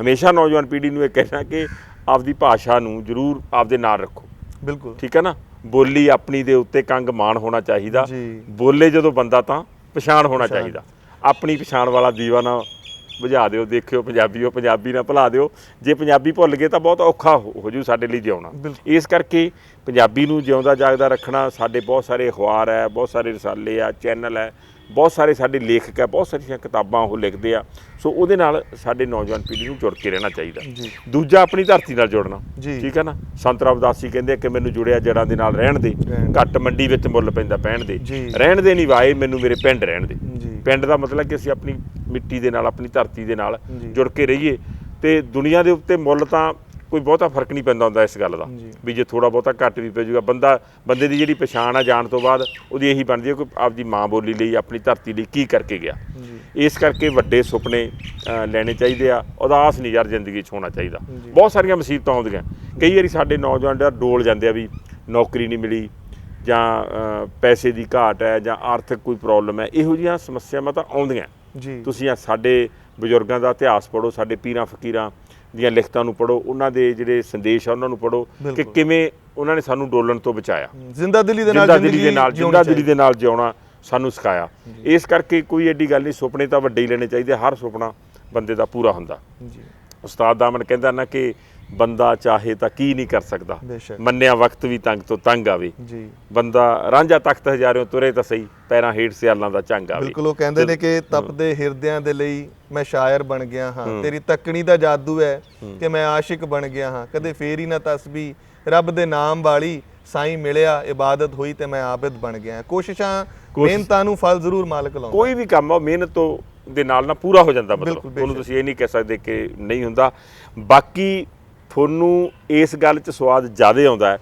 S2: ਹਮੇਸ਼ਾ ਨੌਜਵਾਨ ਪੀੜ੍ਹੀ ਨੂੰ ਇਹ ਕਹਿਣਾ ਕਿ ਆਪਦੀ ਭਾਸ਼ਾ ਨੂੰ ਜ਼ਰੂਰ ਆਪਦੇ ਨਾਲ ਰੱਖੋ।
S1: ਬਿਲਕੁਲ।
S2: ਠੀਕ ਹੈ ਨਾ? ਬੋਲੀ ਆਪਣੀ ਦੇ ਉੱਤੇ ਕੰਗ ਮਾਣ ਹੋਣਾ ਚਾਹੀਦਾ। ਬੋਲੇ ਜਦੋਂ ਬੰਦਾ ਤਾਂ ਪਛਾਣ ਹੋਣਾ। ਚਾਹੀਦਾ। ਆਪਣੀ ਪਛਾਣ ਵਾਲਾ ਦੀਵਾ ਨਾ ਬੁਝਾ ਦਿਓ ਦੇਖਿਓ ਪੰਜਾਬੀਓ ਪੰਜਾਬੀ ਨਾ ਭੁਲਾ ਦਿਓ ਜੇ ਪੰਜਾਬੀ ਭੁੱਲ ਗਏ ਤਾਂ ਬਹੁਤ ਔਖਾ ਹੋ ਜੂ ਸਾਡੇ ਲਈ ਜਿਉਣਾ। ਇਸ ਕਰਕੇ ਪੰਜਾਬੀ ਨੂੰ ਜਿਉਂਦਾ ਜਾਗਦਾ ਰੱਖਣਾ ਸਾਡੇ ਬਹੁਤ ਸਾਰੇ ਅਖਬਾਰ ਹੈ ਬਹੁਤ ਸਾਰੇ ਰਸਾਲੇ ਆ ਚੈਨਲ ਹੈ ਬਹੁਤ ਸਾਰੇ ਸਾਡੇ ਲੇਖਕ ਹੈ ਬਹੁਤ ਸਾਰੀਆਂ ਕਿਤਾਬਾਂ ਉਹ ਲਿਖਦੇ ਆ ਸੋ ਉਹਦੇ ਨਾਲ ਸਾਡੇ ਨੌਜਵਾਨ ਪੀੜ੍ਹੀ ਨੂੰ ਜੁੜ ਕੇ ਰਹਿਣਾ ਚਾਹੀਦਾ
S1: ਜੀ।
S2: ਦੂਜਾ ਆਪਣੀ ਧਰਤੀ ਨਾਲ ਜੁੜਨਾ
S1: ਜੀ।
S2: ਠੀਕ ਹੈ ਨਾ ਸੰਤ ਰਾਮਦਾਸੀ ਕਹਿੰਦੇ ਆ ਕਿ ਮੈਨੂੰ ਜੁੜਿਆ ਜੜਾਂ ਦੇ ਨਾਲ ਰਹਿਣ ਦੇ। ਘੱਟ ਮੰਡੀ ਵਿੱਚ ਮੁੱਲ ਪੈਂਦਾ ਪੈਣ ਦੇ
S1: ਜੀ।
S2: ਰਹਿਣ ਦੇ ਨਹੀਂ ਵਾਏ ਮੈਨੂੰ ਮੇਰੇ ਪਿੰਡ ਰਹਿਣ ਦੇ
S1: ਜੀ
S2: ਪਿੰਡ ਦਾ ਮਤਲਬ ਕਿ ਅਸੀਂ ਆਪਣੀ ਮਿੱਟੀ ਦੇ ਨਾਲ ਆਪਣੀ ਧਰਤੀ ਦੇ ਨਾਲ। ਜੁੜ ਕੇ ਰਹੀਏ। ਤੇ ਦੁਨੀਆ ਦੇ ਉੱਤੇ ਮੁੱਲ ਤਾਂ ਕੋਈ ਬਹੁਤਾ ਫ਼ਰਕ ਨਹੀਂ ਪੈਂਦਾ ਹੁੰਦਾ ਇਸ ਗੱਲ ਦਾ। ਵੀ ਜੇ ਥੋੜਾ ਬਹੁਤਾ ਘੱਟ ਵੀ ਪੈ ਜਾਊਗਾ ਬੰਦਾ ਬੰਦੇ ਦੀ ਜਿਹੜੀ ਪਛਾਣ ਆ ਜਾਣ ਤੋਂ ਬਾਅਦ ਉਹਦੀ ਇਹੀ ਬਣਦੀ ਹੈ ਕਿ ਆਪਦੀ ਮਾਂ ਬੋਲੀ ਲਈ ਆਪਣੀ ਧਰਤੀ ਲਈ ਕੀ ਕਰਕੇ ਗਿਆ। ਇਸ ਕਰਕੇ ਵੱਡੇ ਸੁਪਨੇ ਲੈਣੇ ਚਾਹੀਦੇ ਆ ਉਦਾਸ ਨਹੀਂ ਯਾਰ ਜ਼ਿੰਦਗੀ 'ਚ ਹੋਣਾ ਚਾਹੀਦਾ। ਬਹੁਤ ਸਾਰੀਆਂ ਮੁਸੀਬਤਾਂ ਆਉਂਦੀਆਂ। ਕਈ ਵਾਰੀ ਸਾਡੇ ਨੌਜਵਾਨ ਜਿਹੜਾ ਡੋਲ ਜਾਂਦੇ ਆ ਵੀ ਨੌਕਰੀ ਨਹੀਂ ਮਿਲੀ ਜਾਂ ਪੈਸੇ ਦੀ ਘਾਟ ਹੈ ਜਾਂ ਆਰਥਿਕ ਕੋਈ ਪ੍ਰੋਬਲਮ ਹੈ ਇਹੋ ਜਿਹੀਆਂ ਸਮੱਸਿਆਵਾਂ ਤਾਂ ਆਉਂਦੀਆਂ। ਤੁਸੀਂ ਆ ਸਾਡੇ ਬਜ਼ੁਰਗਾਂ ਦਾ ਇਤਿਹਾਸ ਪੜ੍ਹੋ ਸਾਡੇ ਪੀਰਾਂ ਫਕੀਰਾਂ ਦੀਆਂ ਲਿਖਤਾਂ ਨੂੰ ਪੜ੍ਹੋ ਉਹਨਾਂ ਦੇ ਜਿਹੜੇ ਸੰਦੇਸ਼ ਆ ਉਹਨਾਂ ਨੂੰ ਪੜ੍ਹੋ ਕਿ। ਕਿਵੇਂ ਉਹਨਾਂ ਨੇ ਸਾਨੂੰ ਡੋਲਣ ਤੋਂ ਬਚਾਇਆ।
S1: ਜ਼ਿੰਦਾ ਦਿਲੀ ਦੇ ਨਾਲ
S2: ਜਿੰਦਾ ਦਿਲੀ ਦੇ ਨਾਲ ਜਿੰਦਾ ਦਿਲੀ। ਦੇ ਨਾਲ ਜਿਉਣਾ ਸਾਨੂੰ ਸਿਖਾਇਆ। ਇਸ ਕਰਕੇ ਕੋਈ ਐਡੀ ਗੱਲ ਨਹੀਂ ਸੁਪਨੇ ਤਾਂ ਵੱਡੇ ਹੀ ਲੈਣੇ ਚਾਹੀਦੇ ਹਰ ਸੁਪਨਾ ਬੰਦੇ ਦਾ ਪੂਰਾ ਹੁੰਦਾ।
S1: ਜੀ।
S2: ਉਸਤਾਦ ਦਾਮਨ ਕਹਿੰਦਾ ਨਾ ਕਿ ਬੰਦਾ ਚਾਹੇ ਤਾਂ ਕੀ ਨਹੀਂ ਕਰ ਸਕਦਾ।
S1: ਬੇਸ਼ੱਕ।
S2: ਮੰਨਿਆ ਵਕਤ ਵੀ ਤੰਗ ਤੋਂ ਤੰਗ ਆਵੇ।
S1: ਜੀ।
S2: ਬੰਦਾ ਰਾਂਝਾ ਤਖਤ ਹਜ਼ਾਰਿਓਂ ਤੁਰੇ ਤਾਂ ਸਹੀ ਪੈਰਾਂ ਹੇਠ ਸਿਆਲਾਂ ਦਾ ਝੰਗ ਆਵੇ।
S1: ਬਿਲਕੁਲ ਉਹ ਕਹਿੰਦੇ ਨੇ ਕਿ ਤਪਦੇ ਹਿਰਦਿਆਂ ਦੇ ਲਈ ਮੈਂ ਸ਼ਾਇਰ ਬਣ ਗਿਆ ਹਾਂ। ਤੇਰੀ ਤੱਕਣੀ ਦਾ ਜਾਦੂ ਹੈ ਕਿ ਮੈਂ ਆਸ਼ਿਕ ਬਣ ਗਿਆ ਹਾਂ। ਕਦੇ ਫੇਰ ਹੀ ਨਾ ਤਸਬੀ ਰੱਬ ਦੇ ਨਾਮ ਵਾਲੀ ਸਾਈਂ ਮਿਲਿਆ ਇਬਾਦਤ ਹੋਈ ਤੇ ਮੈਂ ਆਬਿਦ ਬਣ ਗਿਆ ਕੋਸ਼ਿਸ਼ਾਂ ਮਿਹਨਤਾਂ ਨੂੰ ਫਲ ਜ਼ਰੂਰ ਮਾਲਕ ਲਾਉਂਦਾ।
S2: ਕੋਈ ਵੀ ਕੰਮ ਆ ਉਹ ਮਿਹਨਤ ਤੋਂ ਦੇ ਨਾਲ ਨਾ ਪੂਰਾ ਹੋ ਜਾਂਦਾ
S1: ਬਿਲਕੁਲ,
S2: ਮਤਲਬ। ਉਹਨੂੰ ਤੁਸੀਂ ਇਹ ਨਹੀਂ ਕਹਿ ਸਕਦੇ ਕਿ ਨਹੀਂ ਹੁੰਦਾ। ਬਾਕੀ ਤੁਹਾਨੂੰ ਇਸ ਗੱਲ 'ਚ ਸਵਾਦ ਜ਼ਿਆਦਾ ਆਉਂਦਾ ਹੈ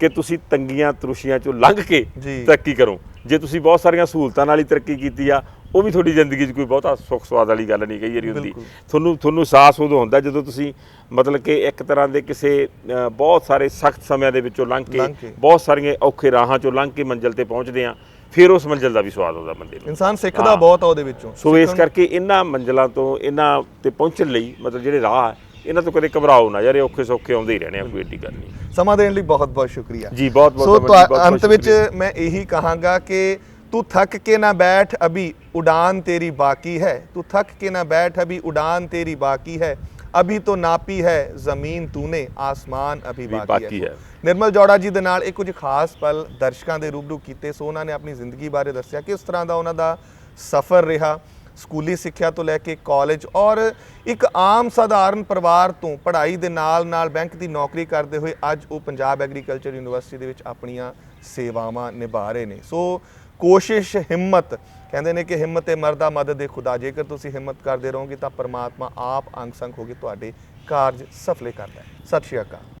S2: ਕਿ ਤੁਸੀਂ ਤੰਗੀਆਂ ਤਰੁਸ਼ੀਆਂ 'ਚੋਂ ਲੰਘ ਕੇ। ਤਰੱਕੀ ਕਰੋ ਜੇ ਤੁਸੀਂ ਬਹੁਤ ਸਾਰੀਆਂ ਸਹੂਲਤਾਂ ਨਾਲ ਹੀ ਤਰੱਕੀ ਕੀਤੀ ਆ ਉਹ ਵੀ ਤੁਹਾਡੀ ਜ਼ਿੰਦਗੀ 'ਚ ਕੋਈ ਬਹੁਤਾ ਸੁੱਖ ਸਵਾਦ ਵਾਲੀ ਗੱਲ ਨਹੀਂ ਕਹੀ ਜਾਰੀ ਹੁੰਦੀ
S1: ਬਿਲਕੁਲ।
S2: ਤੁਹਾਨੂੰ ਤੁਹਾਨੂੰ ਅਹਿਸਾਸ ਉਦੋਂ ਹੁੰਦਾ ਜਦੋਂ ਤੁਸੀਂ ਮਤਲਬ ਕਿ ਇੱਕ ਤਰ੍ਹਾਂ ਦੇ ਕਿਸੇ ਬਹੁਤ ਸਾਰੇ ਸਖਤ ਸਮਿਆਂ ਦੇ ਵਿੱਚੋਂ ਲੰਘ ਕੇ। ਬਹੁਤ ਸਾਰੀਆਂ ਔਖੇ ਰਾਹਾਂ 'ਚੋਂ ਲੰਘ ਕੇ ਮੰਜ਼ਿਲ ਤੇ ਪਹੁੰਚਦੇ ਆ ਫਿਰ ਉਸ ਮੰਜ਼ਿਲ ਦਾ ਵੀ ਸਵਾਦ ਆਉਂਦਾ ਬੰਦੇ ਨੂੰ
S1: ਇਨਸਾਨ ਸਿੱਖਦਾ। ਬਹੁਤ ਆ ਉਹਦੇ ਵਿੱਚੋਂ
S2: ਸੋ ਇਸ ਕਰਕੇ ਇਹਨਾਂ ਮੰਜ਼ਲਾਂ ਤੋਂ ਇਹਨਾਂ ਤੇ ਪਹੁੰਚਣ ਲਈ ਮਤਲਬ ਜਿਹੜੇ ਰਾਹ ਇਹਨਾਂ ਤੋਂ ਕਦੇ ਘਬਰਾਓ ਨਾ ਯਾਰ ਇਹ ਔਖੇ ਸੌਖੇ ਆਉਂਦੇ ਹੀ ਰਹਿਣੇ ਆ ਕੋਈ ਏਡੀ ਗੱਲ ਨਹੀਂ।
S1: ਸਮਾਂ ਦੇਣ ਲਈ ਬਹੁਤ ਬਹੁਤ ਸ਼ੁਕਰੀਆ।
S2: ਜੀ ਬਹੁਤ ਬਹੁਤ
S1: ਸੋ ਅੰਤ ਵਿੱਚ ਮੈਂ ਇਹੀ ਕਹਾਂਗਾ ਕਿ ਤੂੰ ਥੱਕ ਕੇ ਨਾ ਬੈਠ ਅਭੀ ਉਡਾਨ ਤੇਰੀ ਬਾਕੀ ਹੈ। ਤੂੰ ਥੱਕ ਕੇ ਨਾ ਬੈਠ ਅਭੀ ਉਡਾਨ ਤੇਰੀ ਬਾਕੀ ਹੈ। ਅਭੀ ਤੋਂ ਨਾਪੀ ਹੈ ਜ਼ਮੀਨ ਤੂਨੇ ਆਸਮਾਨ ਅਭੀ ਬਾਕੀ ਹੈ। ਨਿਰਮਲ ਜੋੜਾ ਜੀ ਦੇ ਨਾਲ ਇਹ ਕੁਝ ਖਾਸ ਪਲ ਦਰਸ਼ਕਾਂ ਦੇ ਰੂਬਰੂ ਕੀਤੇ ਸੋ ਉਹਨਾਂ ਨੇ ਆਪਣੀ ਜ਼ਿੰਦਗੀ ਬਾਰੇ ਦੱਸਿਆ ਕਿ ਇਸ ਤਰ੍ਹਾਂ ਦਾ ਉਹਨਾਂ ਦਾ ਸਫ਼ਰ ਰਿਹਾ। ਸਕੂਲੀ ਸਿੱਖਿਆ ਤੋਂ ਲੈ ਕੇ ਕਾਲਜ ਔਰ ਇੱਕ ਆਮ ਸਧਾਰਨ ਪਰਿਵਾਰ ਤੋਂ ਪੜ੍ਹਾਈ ਦੇ ਨਾਲ ਨਾਲ ਬੈਂਕ ਦੀ ਨੌਕਰੀ ਕਰਦੇ ਹੋਏ ਅੱਜ ਉਹ ਪੰਜਾਬ ਐਗਰੀਕਲਚਰ ਯੂਨੀਵਰਸਿਟੀ ਦੇ ਵਿੱਚ ਆਪਣੀਆਂ ਸੇਵਾਵਾਂ ਨਿਭਾ ਰਹੇ ਨੇ। ਸੋ ਕੋਸ਼ਿਸ਼, ਹਿੰਮਤ, ਕਹਿੰਦੇ ਨੇ ਕਿ ਹਿੰਮਤ ਤੇ ਮਰਦਾ ਮਦਦ ਦੇ ਖੁਦਾ, ਜੇਕਰ ਤੁਸੀਂ ਹਿੰਮਤ ਕਰਦੇ ਰਹੋਗੇ ਤਾਂ ਪਰਮਾਤਮਾ ਆਪ ਅੰਗ ਸੰਗ ਹੋ ਕੇ ਤੁਹਾਡੇ ਕਾਰਜ ਸਫਲੇ ਕਰਦਾ ਹੈ। ਸਤਿ ਸ਼੍ਰੀ ਅਕਾਲ।